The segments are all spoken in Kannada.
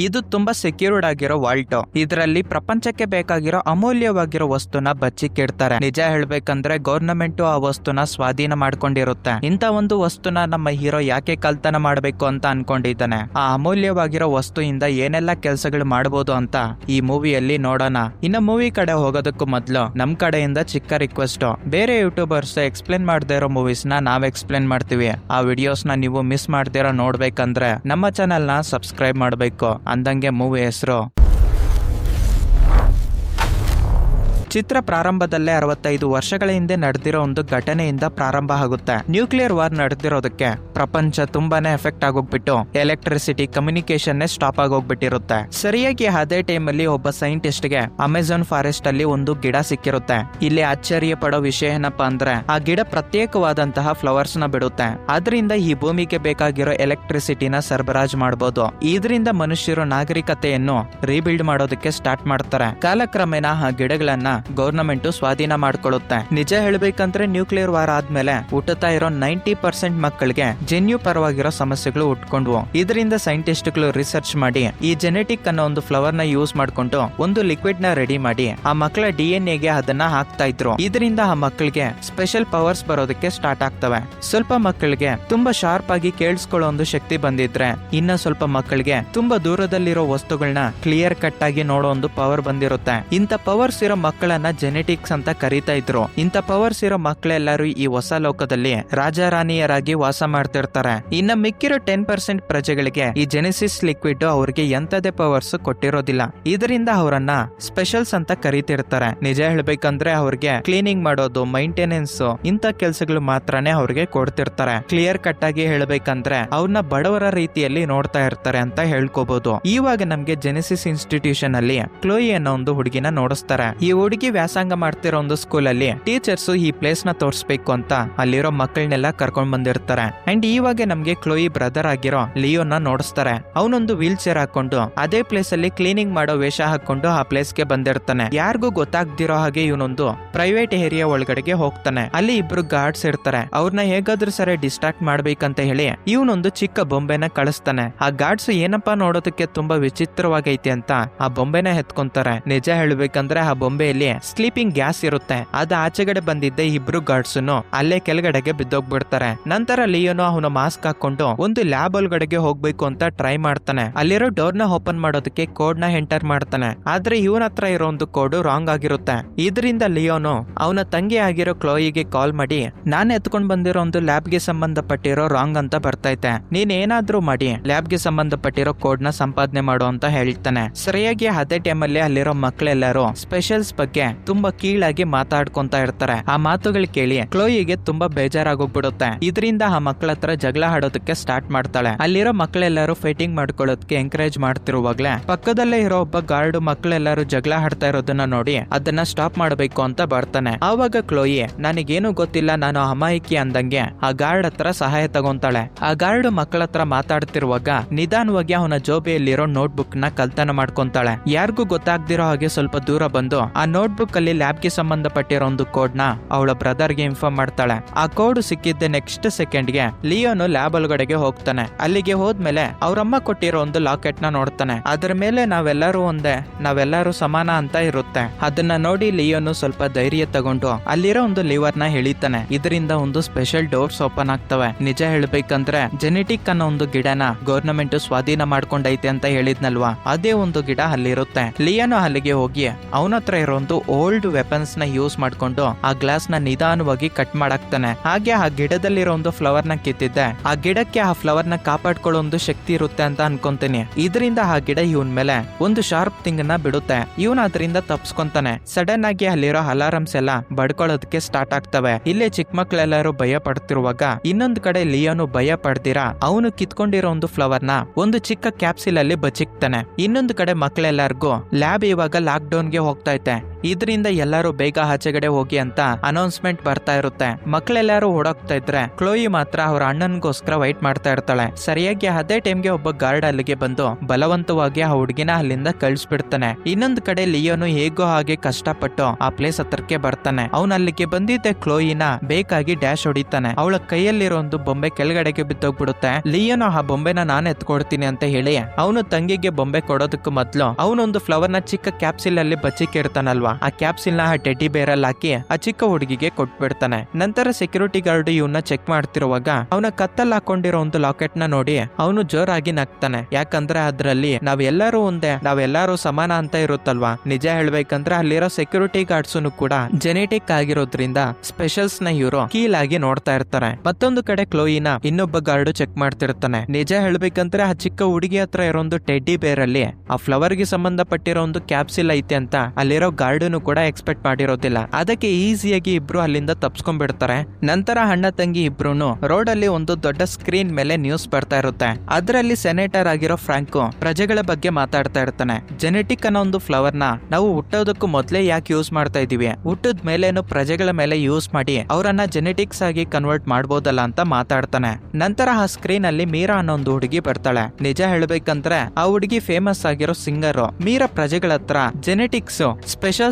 ಇದು ತುಂಬಾ ಸೆಕ್ಯೂರ್ಡ್ ಆಗಿರೋ ವಾಲ್ಟ್ ಇದರಲ್ಲಿ ಪ್ರಪಂಚಕ್ಕೆ ಬೇಕಾಗಿರೋ ಅಮೂಲ್ಯವಾಗಿರೋ ವಸ್ತುನ ಬಚ್ಚಿಕ್ಕಿಡ್ತಾರೆ ನಿಜ ಹೇಳ್ಬೇಕಂದ್ರೆ ಗೌರ್ನಮೆಂಟ್ ಆ ವಸ್ತುನ ಸ್ವಾಧೀನ ಮಾಡ್ಕೊಂಡಿರುತ್ತೆ. ಇಂತ ಒಂದು ವಸ್ತುನ ನಮ್ಮ ಹೀರೋ ಯಾಕೆ ಕಲ್ತನ ಮಾಡ್ಬೇಕು ಅಂತ ಅನ್ಕೊಂಡಿದ್ದಾನೆ? ಆ ಅಮೂಲ್ಯವಾಗಿರೋ ವಸ್ತುವಿಂದ ಏನೆಲ್ಲ ಕೆಲ್ಸಗಳು ಮಾಡಬಹುದು ಅಂತ ಈ ಮೂವಿಯಲ್ಲಿ ನೋಡೋಣ. ಇನ್ನು ಮೂವಿ ಕಡೆ ಹೋಗೋದಕ್ಕೂ ಮೊದ್ಲು ನಮ್ ಕಡೆಯಿಂದ ಚಿಕ್ಕ ರಿಕ್ವೆಸ್ಟ್ ಬೇರೆ ಯೂಟ್ಯೂಬರ್ಸ್ ಎಕ್ಸ್ಪ್ಲೇನ್ ಮಾಡದೇ ಇರೋ ಮೂವೀಸ್ನ ನಾವ್ ಎಕ್ಸ್ಪ್ಲೇನ್ ಮಾಡ್ತೀವಿ. ಆ ವಿಡಿಯೋಸ್ನ ನೀವು ಮಿಸ್ ಮಾಡ್ದಿರೋ ನೋಡ್ಬೇಕಂದ್ರೆ ನಮ್ಮ ಚಾನೆಲ್ನ ಸಬ್ಸ್ಕ್ರೈಬ್ ಮಾಡ್ಬೇಕು. ಅಂದಂಗೆ ಮೂವಿ ಹೆಸರು ಚಿತ್ರ ಪ್ರಾರಂಭದಲ್ಲೇ ಅರವತ್ತೈದು ವರ್ಷಗಳ ಹಿಂದೆ ನಡೆದಿರೋ ಒಂದು ಘಟನೆಯಿಂದ ಪ್ರಾರಂಭ ಆಗುತ್ತೆ. ನ್ಯೂಕ್ಲಿಯರ್ ವಾರ್ ನಡೆದಿರೋದಕ್ಕೆ ಪ್ರಪಂಚ ತುಂಬಾನೇ ಎಫೆಕ್ಟ್ ಆಗೋಗ್ಬಿಟ್ಟು ಎಲೆಕ್ಟ್ರಿಸಿಟಿ ಕಮ್ಯುನಿಕೇಶನ್ ಸ್ಟಾಪ್ ಆಗೋಗ್ಬಿಟ್ಟಿರುತ್ತೆ. ಸರಿಯಾಗಿ ಅದೇ ಟೈಮ್ ಅಲ್ಲಿ ಒಬ್ಬ ಸೈಂಟಿಸ್ಟ್ಗೆ ಅಮೆಝಾನ್ ಫಾರೆಸ್ಟ್ ಅಲ್ಲಿ ಒಂದು ಗಿಡ ಸಿಕ್ಕಿರುತ್ತೆ. ಇಲ್ಲಿ ಆಶ್ಚರ್ಯ ಪಡೋ ವಿಷಯ ಏನಪ್ಪಾ ಅಂದ್ರೆ ಆ ಗಿಡ ಪ್ರತ್ಯೇಕವಾದಂತಹ ಫ್ಲವರ್ಸ್ನ ಬಿಡುತ್ತೆ. ಅದರಿಂದ ಈ ಭೂಮಿಗೆ ಬೇಕಾಗಿರೋ ಎಲೆಕ್ಟ್ರಿಸಿಟಿನ ಸರಬರಾಜು ಮಾಡಬಹುದು ಇದರಿಂದ ಮನುಷ್ಯರು ನಾಗರಿಕತೆಯನ್ನು ರೀಬಿಲ್ಡ್ ಮಾಡೋದಕ್ಕೆ ಸ್ಟಾರ್ಟ್ ಮಾಡ್ತಾರೆ. ಕಾಲಕ್ರಮೇಣ ಆ ಗಿಡಗಳನ್ನ ಗೌರ್ನಮೆಂಟ್ ಸ್ವಾಧೀನ ಮಾಡ್ಕೊಳ್ಳುತ್ತೆ. ನಿಜ ಹೇಳ್ಬೇಕಂದ್ರೆ ನ್ಯೂಕ್ಲಿಯರ್ ವಾರ್ ಆದ್ಮೇಲೆ ಹುಟ್ಟುತ್ತಾ ಇರೋ ನೈಂಟಿ ಪರ್ಸೆಂಟ್ ಮಕ್ಕಳಿಗೆ ಜೆನ್ಯು ಪರವಾಗಿರೋ ಸಮಸ್ಯೆಗಳು ಉಟ್ಕೊಂಡ್ವು ಇದರಿಂದ ಸೈಂಟಿಸ್ಟ್ಗಳು ರಿಸರ್ಚ್ ಮಾಡಿ ಈ ಜೆನೆಟಿಕ್ ಅನ್ನೋ ಒಂದು ಫ್ಲವರ್ನ ಯೂಸ್ ಮಾಡ್ಕೊಂಡು ಒಂದು ಲಿಕ್ವಿಡ್ನ ರೆಡಿ ಮಾಡಿ ಆ ಮಕ್ಕಳ ಡಿ ಎನ್ ಎಗೆ ಅದನ್ನ ಹಾಕ್ತಾ ಇದ್ರು. ಇದರಿಂದ ಆ ಮಕ್ಕಳಿಗೆ ಸ್ಪೆಷಲ್ ಪವರ್ಸ್ ಬರೋದಕ್ಕೆ ಸ್ಟಾರ್ಟ್ ಆಗ್ತವೆ. ಸ್ವಲ್ಪ ಮಕ್ಕಳಿಗೆ ತುಂಬಾ ಶಾರ್ಪ್ ಆಗಿ ಕೇಳಿಸ್ಕೊಳ್ಳೋ ಒಂದು ಶಕ್ತಿ ಬಂದಿದ್ರೆ ಇನ್ನ ಸ್ವಲ್ಪ ಮಕ್ಕಳಿಗೆ ತುಂಬಾ ದೂರದಲ್ಲಿರೋ ವಸ್ತುಗಳನ್ನ ಕ್ಲಿಯರ್ ಕಟ್ ಆಗಿ ನೋಡೋ ಒಂದು ಪವರ್ ಬಂದಿರುತ್ತೆ. ಇಂಥ ಪವರ್ಸ್ ಇರೋ ಮಕ್ಕಳನ್ನ ಜೆನೆಟಿಕ್ಸ್ ಅಂತ ಕರೀತಾ ಇದ್ರು. ಇಂಥ ಪವರ್ಸ್ ಇರೋ ಮಕ್ಕಳೆಲ್ಲರೂ ಈ ಹೊಸ ಲೋಕದಲ್ಲಿ ರಾಜಾರಾಣಿಯರಾಗಿ ವಾಸ ಮಾಡ್ತಿರ್ತಾರೆ. ಇನ್ನ ಮಿಕ್ಕಿರೋ ಟೆನ್ ಪರ್ಸೆಂಟ್ ಪ್ರಜೆಗಳಿಗೆ ಈ ಜೆನೆಸಿಸ್ ಲಿಕ್ವಿಡ್ ಅವ್ರಿಗೆ ಎಂತದೇ ಪವರ್ಸ್ ಕೊಟ್ಟಿರೋದಿಲ್ಲ. ಇದರಿಂದ ಅವರನ್ನ ಸ್ಪೆಷಲ್ಸ್ ಅಂತ ಕರೀತಿರ್ತಾರೆ. ನಿಜ ಹೇಳ್ಬೇಕಂದ್ರೆ ಅವ್ರಿಗೆ ಕ್ಲೀನಿಂಗ್ ಮಾಡೋದು ಮೈಂಟೆನೆನ್ಸ್ ಇಂತ ಕೆಲಸಗಳು ಮಾತ್ರನೇ ಅವ್ರಿಗೆ ಕೊಡ್ತಿರ್ತಾರೆ. ಕ್ಲಿಯರ್ ಕಟ್ ಆಗಿ ಹೇಳ್ಬೇಕಂದ್ರೆ ಅವ್ರನ್ನ ಬಡವರ ರೀತಿಯಲ್ಲಿ ನೋಡ್ತಾ ಇರ್ತಾರೆ ಅಂತ ಹೇಳ್ಕೋಬಹುದು ಇವಾಗ ನಮ್ಗೆ ಜೆನೆಸಿಸ್ ಇನ್ಸ್ಟಿಟ್ಯೂಷನ್ ಅಲ್ಲಿ ಕ್ಲೋಯಿ ಅನ್ನೋ ಒಂದು ಹುಡುಗಿನ ನೋಡಿಸ್ತಾರೆ. ಈ ಹುಡುಗಿ ವ್ಯಾಸಂಗ ಮಾಡ್ತಿರೋ ಒಂದು ಸ್ಕೂಲ್ ಅಲ್ಲಿ ಟೀಚರ್ಸ್ ಈ ಪ್ಲೇಸ್ನ ತೋರಿಸ್ಬೇಕು ಅಂತ ಅಲ್ಲಿರೋ ಮಕ್ಕಳನ್ನೆಲ್ಲ ಕರ್ಕೊಂಡ್ ಬಂದಿರ್ತಾರೆ. ಅಂಡ್ ಇವಾಗ ನಮ್ಗೆ ಕ್ಲೋಯಿ ಬ್ರದರ್ ಆಗಿರೋ ಲಿಯೋನ ನೋಡಿಸ್ತಾರೆ. ಅವನೊಂದು ವೀಲ್ ಚೇರ್ ಹಾಕೊಂಡು ಅದೇ ಪ್ಲೇಸ್ ಅಲ್ಲಿ ಕ್ಲೀನಿಂಗ್ ಮಾಡೋ ವೇಷ ಹಾಕೊಂಡು ಆ ಪ್ಲೇಸ್ಗೆ ಬಂದಿರ್ತಾನೆ. ಯಾರಿಗೂ ಗೊತ್ತಾಗ್ದಿರೋ ಹಾಗೆ ಇವನೊಂದು ಪ್ರೈವೇಟ್ ಏರಿಯಾ ಒಳಗಡೆಗೆ ಹೋಗ್ತಾನೆ. ಅಲ್ಲಿ ಇಬ್ರು ಗಾರ್ಡ್ಸ್ ಇರ್ತಾರೆ. ಅವ್ರನ್ನ ಹೇಗಾದ್ರೂ ಸರಿ ಡಿಸ್ಟ್ರಾಕ್ಟ್ ಮಾಡ್ಬೇಕಂತ ಹೇಳಿ ಇವನೊಂದು ಚಿಕ್ಕ ಬೊಂಬೆನ ಕಳಿಸ್ತಾನೆ. ಆ ಗಾರ್ಡ್ಸ್ ಏನಪ್ಪಾ ನೋಡೋದಕ್ಕೆ ತುಂಬಾ ವಿಚಿತ್ರವಾಗೈತಿ ಅಂತ ಆ ಬೊಂಬೆನ ಎತ್ಕೊಂತಾರೆ ನಿಜ ಹೇಳ್ಬೇಕಂದ್ರೆ ಆ ಬೊಂಬೆಯಲ್ಲಿ ಸ್ಲೀಪಿಂಗ್ ಗ್ಯಾಸ್ ಇರುತ್ತೆ. ಅದ ಆಚೆಗಡೆ ಬಂದಿದ್ದ ಇಬ್ರು ಗಾರ್ಡ್ಸ್ ಅಲ್ಲೇ ಕೆಳಗಡೆಗೆ ಬಿದ್ದೋಗ್ಬಿಡ್ತಾರೆ. ನಂತರ ಲಿಯೋನು ಅವನ ಮಾಸ್ಕ್ ಹಾಕೊಂಡು ಒಂದು ಲ್ಯಾಬ್ ಒಳಗಡೆಗೆ ಹೋಗ್ಬೇಕು ಅಂತ ಟ್ರೈ ಮಾಡ್ತಾನೆ. ಅಲ್ಲಿರೋ ಡೋರ್ನ ಓಪನ್ ಮಾಡೋದಕ್ಕೆ ಕೋಡ್ನ ಎಂಟರ್ ಮಾಡ್ತಾನೆ. ಆದ್ರೆ ಇವನ ಹತ್ರ ಇರೋ ಒಂದು ಕೋಡ್ ರಾಂಗ್ ಆಗಿರುತ್ತೆ. ಇದರಿಂದ ಲಿಯೋನು ಅವನ ತಂಗಿ ಆಗಿರೋ ಕ್ಲೋಯಿಗೆ ಕಾಲ್ ಮಾಡಿ, ನಾನು ಎತ್ಕೊಂಡ್ ಬಂದಿರೋ ಒಂದು ಲ್ಯಾಬ್ಗೆ ಸಂಬಂಧಪಟ್ಟಿರೋ ರಾಂಗ್ ಅಂತ ಬರ್ತೈತೆ. ನೀನ್ ಏನಾದ್ರೂ ಮಾಡಿ ಲ್ಯಾಬ್ಗೆ ಸಂಬಂಧಪಟ್ಟಿರೋ ಕೋಡ್ನ ಸಂಪಾದನೆ ಮಾಡು ಅಂತ ಹೇಳ್ತಾನೆ. ಸರಿಯಾಗಿ ಅದೇ ಟೈಮಲ್ಲಿ ಅಲ್ಲಿರೋ ಮಕ್ಕಳೆಲ್ಲರೂ ಸ್ಪೆಷಲ್ಸ್ ಬಗ್ಗೆ ತುಂಬಾ ಕೀಳಾಗಿ ಮಾತಾಡ್ಕೊಂತ ಇರ್ತಾರೆ. ಆ ಮಾತುಗಳು ಕೇಳಿ ಕ್ಲೋಯಿಗೆ ತುಂಬಾ ಬೇಜಾರಾಗೋಗ್ಬಿಡುತ್ತೆ. ಇದರಿಂದ ಆ ಮಕ್ಕಳ ಹತ್ರ ಜಗಳ ಆಡೋದಕ್ಕೆ ಸ್ಟಾರ್ಟ್ ಮಾಡ್ತಾಳೆ. ಅಲ್ಲಿರೋ ಮಕ್ಕಳೆಲ್ಲರೂ ಫೈಟಿಂಗ್ ಮಾಡ್ಕೊಳ್ಳೋದಕ್ಕೆ ಎಂಕರೇಜ್ ಮಾಡ್ತಿರುವಾಗ್ಲೇ ಪಕ್ಕದಲ್ಲೇ ಇರೋ ಒಬ್ಬ ಗಾರ್ಡ್ ಮಕ್ಕಳೆಲ್ಲರೂ ಜಗಳ ಆಡ್ತಾ ಇರೋದನ್ನ ನೋಡಿ ಅದನ್ನ ಸ್ಟಾಪ್ ಮಾಡಬೇಕು ಅಂತ ಬರ್ತಾನೆ. ಆವಾಗ ಕ್ಲೋಯಿ, ನನಗೇನು ಗೊತ್ತಿಲ್ಲ, ನಾನು ಅಮಾಯಕಿ ಅಂದಂಗೆ. ಆ ಗಾರ್ಡ್ ಹತ್ರ ಸಹಾಯ ತಗೊಂತಾಳೆ. ಆ ಗಾರ್ಡ್ ಮಕ್ಕಳ ಹತ್ರ ಮಾತಾಡ್ತಿರುವಾಗ ನಿಧಾನವಾಗಿ ಅವನ ಜೋಬಿಯಲ್ಲಿರೋ ನೋಟ್ ಬುಕ್ನ ಕಲ್ತನ ಮಾಡ್ಕೊಂತಾಳೆ. ಯಾರಿಗೂ ಗೊತ್ತಾಗ್ದಿರೋ ಹಾಗೆ ಸ್ವಲ್ಪ ದೂರ ಬಂದು ಆ ಬುಕ್ ಅಲ್ಲಿ ಲ್ಯಾಬ್ಗೆ ಸಂಬಂಧಪಟ್ಟಿರೋ ಒಂದು ಕೋಡ್ನ ಅವಳ ಬ್ರದರ್ಗೆ ಇನ್ಫಾರ್ಮ್ ಮಾಡ್ತಾಳೆ. ಆ ಕೋಡ್ ಸಿಕ್ಕಿದ್ದ ನೆಕ್ಸ್ಟ್ ಸೆಕೆಂಡ್ಗೆ ಲಿಯೋನು ಲ್ಯಾಬ್ ಒಳಗಡೆಗೆ ಹೋಗ್ತಾನೆ. ಅಲ್ಲಿಗೆ ಹೋದ್ಮೇಲೆ ಅವ್ರಮ್ಮ ಕೊಟ್ಟಿರೋ ಒಂದು ಲಾಕೆಟ್ನ ನೋಡ್ತಾನೆ. ಅದ್ರ ಮೇಲೆ ನಾವೆಲ್ಲರೂ ಒಂದೇ, ನಾವೆಲ್ಲರೂ ಸಮಾನ ಅಂತ ಇರುತ್ತೆ. ಅದನ್ನ ನೋಡಿ ಲಿಯೋನು ಸ್ವಲ್ಪ ಧೈರ್ಯ ತಗೊಂಡು ಅಲ್ಲಿರೋ ಒಂದು ಲಿವರ್ನ ಹೇಳಿತಾನೆ ಇದರಿಂದ ಒಂದು ಸ್ಪೆಷಲ್ ಡೋರ್ಸ್ ಓಪನ್ ಆಗ್ತವೆ. ನಿಜ ಹೇಳ್ಬೇಕಂದ್ರೆ ಜೆನೆಟಿಕ್ ಅನ್ನೋ ಒಂದು ಗಿಡನ ಗವರ್ನಮೆಂಟ್ ಸ್ವಾಧೀನ ಮಾಡ್ಕೊಂಡೈತೆ ಅಂತ ಹೇಳಿದ್ನಲ್ವಾ? ಅದೇ ಒಂದು ಗಿಡ ಅಲ್ಲಿರುತ್ತೆ. ಲಿಯೋನು ಅಲ್ಲಿಗೆ ಹೋಗಿ ಅವನ ಹತ್ರ ಇರೋ ಓಲ್ಡ್ ವೆಪನ್ಸ್ನ ಯೂಸ್ ಮಾಡ್ಕೊಂಡು ಆ ಗ್ಲಾಸ್ನ ನಿಧಾನವಾಗಿ ಕಟ್ ಮಾಡಾಕ್ತಾನೆ. ಹಾಗೆ ಆ ಗಿಡದಲ್ಲಿರೋ ಒಂದು ಫ್ಲವರ್ನ ಕಿತ್ತಿದ್ದೆ. ಆ ಗಿಡಕ್ಕೆ ಆ ಫ್ಲವರ್ನ ಕಾಪಾಡ್ಕೊಳ್ಳೋ ಒಂದು ಶಕ್ತಿ ಇರುತ್ತೆ ಅಂತ ಅನ್ಕೊಂತೀನಿ. ಇದರಿಂದ ಆ ಗಿಡ ಇವನ್ ಮೇಲೆ ಒಂದು ಶಾರ್ಪ್ ಥಿಂಗ್ನ ಬಿಡುತ್ತೆ. ಇವನ್ ಅದರಿಂದ ತಪ್ಸ್ಕೊಂತಾನೆ. ಸಡನ್ ಆಗಿ ಅಲ್ಲಿರೋ ಅಲಾರಮ್ಸ್ ಎಲ್ಲ ಬಡ್ಕೊಳ್ಳೋದಕ್ಕೆ ಸ್ಟಾರ್ಟ್ ಆಗ್ತವೆ. ಇಲ್ಲೇ ಚಿಕ್ಕ ಮಕ್ಕಳೆಲ್ಲರೂ ಭಯ ಪಡ್ತಿರುವಾಗ ಇನ್ನೊಂದ್ ಕಡೆ ಲಿಯೋನು ಭಯ ಪಡ್ದಿರಾ, ಅವನು ಕಿತ್ಕೊಂಡಿರೋ ಒಂದು ಫ್ಲವರ್ನ ಒಂದು ಚಿಕ್ಕ ಕ್ಯಾಪ್ಸಿಲ್ ಅಲ್ಲಿ ಬಚಿಕ್ತಾನೆ ಇನ್ನೊಂದು ಕಡೆ ಮಕ್ಕಳೆಲ್ಲರಿಗೂ ಲ್ಯಾಬ್ ಇವಾಗ ಲಾಕ್ ಡೌನ್ಗೆ ಹೋಗ್ತಾ ಇದರಿಂದ ಎಲ್ಲರೂ ಬೇಗ ಆಚೆಗಡೆ ಹೋಗಿ ಅಂತ ಅನೌನ್ಸ್ಮೆಂಟ್ ಬರ್ತಾ ಇರುತ್ತೆ. ಮಕ್ಕಳೆಲ್ಲರೂ ಓಡೋಗ್ತಾ ಇದ್ರೆ ಕ್ಲೋಯಿ ಮಾತ್ರ ಅವ್ರ ಅಣ್ಣನ್ಗೋಸ್ಕರ ವೈಟ್ ಮಾಡ್ತಾ ಇರ್ತಾಳೆ. ಸರಿಯಾಗಿ ಅದೇ ಟೈಮ್ಗೆ ಒಬ್ಬ ಗಾರ್ಡ್ ಅಲ್ಲಿಗೆ ಬಂದು ಬಲವಂತವಾಗಿ ಆ ಹುಡುಗಿನ ಅಲ್ಲಿಂದ ಕಳಿಸ್ಬಿಡ್ತಾನೆ. ಇನ್ನೊಂದ್ ಕಡೆ ಲಿಯೋನು ಹೇಗೋ ಹಾಗೆ ಕಷ್ಟಪಟ್ಟು ಆ ಪ್ಲೇಸ್ ಹತ್ರಕ್ಕೆ ಬರ್ತಾನೆ. ಅವನ ಅಲ್ಲಿಗೆ ಬಂದಿದ್ದೆ ಕ್ಲೋಯಿನ ಬೇಕಾಗಿ ಡ್ಯಾಶ್ ಹೊಡಿತಾನೆ. ಅವಳ ಕೈಯಲ್ಲಿರೋ ಒಂದು ಬೊಂಬೆ ಕೆಳಗಡೆಗೆ ಬಿದ್ದೋಗ್ಬಿಡುತ್ತೆ. ಲಿಯೋನು ಆ ಬೊಂಬೆನ ನಾನು ಎತ್ಕೊಡ್ತೀನಿ ಅಂತ ಹೇಳಿ, ಅವನು ತಂಗಿಗೆ ಬೊಂಬೆ ಕೊಡೋದಕ್ಕೂ ಮೊದ್ಲು ಅವನೊಂದು ಫ್ಲವರ್ನ ಚಿಕ್ಕ ಕ್ಯಾಪ್ಸಿಲ್ ಅಲ್ಲಿ ಬಚ್ಚಿಕ್ಕಿರ್ತಾನಲ್ವಾ ಆ ಕ್ಯಾಪ್ಸಿಲ್ನ ಟೆಡ್ಡಿ ಬೇರಲ್ಲಿ ಹಾಕಿ ಆ ಚಿಕ್ಕ ಹುಡುಗಿಗೆ ಕೊಟ್ಬಿಡ್ತಾನೆ. ನಂತರ ಸೆಕ್ಯೂರಿಟಿ ಗಾರ್ಡ್ ಇವನ್ನ ಚೆಕ್ ಮಾಡ್ತಿರುವಾಗ ಅವನ ಕತ್ತಲ್ಲಿ ಹಾಕೊಂಡಿರೋ ಒಂದು ಲಾಕೆಟ್ನ ನೋಡಿ ಅವನು ಜೋರಾಗಿ ನಗ್ತಾನೆ. ಯಾಕಂದ್ರೆ ಅದ್ರಲ್ಲಿ ನಾವೆಲ್ಲರೂ ಒಂದೇ ನಾವೆಲ್ಲರೂ ಸಮಾನ ಅಂತ ಇರುತ್ತಲ್ವಾ? ನಿಜ ಹೇಳ್ಬೇಕಂದ್ರೆ ಅಲ್ಲಿರೋ ಸೆಕ್ಯೂರಿಟಿ ಗಾರ್ಡ್ಸ್ ಕೂಡ ಜೆನೆಟಿಕ್ ಆಗಿರೋದ್ರಿಂದ ಸ್ಪೆಷಲ್ಸ್ನ ಇವರು ಕೀಲ್ ಆಗಿ ನೋಡ್ತಾ ಇರ್ತಾರೆ. ಮತ್ತೊಂದು ಕಡೆ ಕ್ಲೋಯಿನ ಇನ್ನೊಬ್ಬ ಗಾರ್ಡ್ ಚೆಕ್ ಮಾಡ್ತಿರ್ತಾನೆ. ನಿಜ ಹೇಳ್ಬೇಕಂದ್ರೆ ಆ ಚಿಕ್ಕ ಹುಡುಗಿ ಹತ್ರ ಇರೋ ಒಂದು ಟೆಡ್ಡಿ ಬೇರ್ ಅಲ್ಲಿ ಆ ಫ್ಲವರ್ಗೆ ಸಂಬಂಧಪಟ್ಟಿರೋ ಒಂದು ಕ್ಯಾಪ್ಸಿಲ್ ಐತೆ ಅಂತ ಅಲ್ಲಿರೋ ಗಾರ್ಡನು ಕೂಡ ಎಕ್ಸ್ಪೆಕ್ಟ್ ಮಾಡಿರೋದಿಲ್ಲ. ಅದಕ್ಕೆ ಈಸಿಯಾಗಿ ಇಬ್ರು ಅಲ್ಲಿಂದ ತಪ್ಸ್ಕೊಂಡ್ಬಿಡ್ತಾರೆ. ನಂತರ ಅಣ್ಣ ತಂಗಿ ಇಬ್ರು ರೋಡ್ ಅಲ್ಲಿ ಒಂದು ದೊಡ್ಡ ಸ್ಕ್ರೀನ್ ಮೇಲೆ ನ್ಯೂಸ್ ಬರ್ತಾ ಇರುತ್ತೆ. ಅದರಲ್ಲಿ ಸೆನೆಟರ್ ಆಗಿರೋ ಫ್ರಾಂಕು ಪ್ರಜೆಗಳ ಬಗ್ಗೆ ಮಾತಾಡ್ತಾ ಇರ್ತಾನೆ. ಜೆನೆಟಿಕ್ ಅನ್ನೋ ಒಂದು ಫ್ಲವರ್ನ ನಾವು ಹುಟ್ಟೋದಕ್ಕೂ ಮೊದಲೇ ಯಾಕೆ ಯೂಸ್ ಮಾಡ್ತಾ ಇದೀವಿ ಹುಟ್ಟದ ಮೇಲೇನು ಪ್ರಜೆಗಳ ಮೇಲೆ ಯೂಸ್ ಮಾಡಿ ಅವರನ್ನ ಜೆನೆಟಿಕ್ಸ್ ಆಗಿ ಕನ್ವರ್ಟ್ ಮಾಡಬಹುದಲ್ಲ ಅಂತ ಮಾತಾಡ್ತಾನೆ. ನಂತರ ಆ ಸ್ಕ್ರೀನ್ ಅಲ್ಲಿ ಮೀರಾ ಅನ್ನೋ ಒಂದು ಹುಡುಗಿ ಬರ್ತಾಳೆ. ನಿಜ ಹೇಳ್ಬೇಕಂದ್ರೆ ಆ ಹುಡುಗಿ ಫೇಮಸ್ ಆಗಿರೋ ಸಿಂಗರ್ ಮೀರಾ ಪ್ರಜೆಗಳ ಹತ್ರ ಜೆನೆಟಿಕ್ಸ್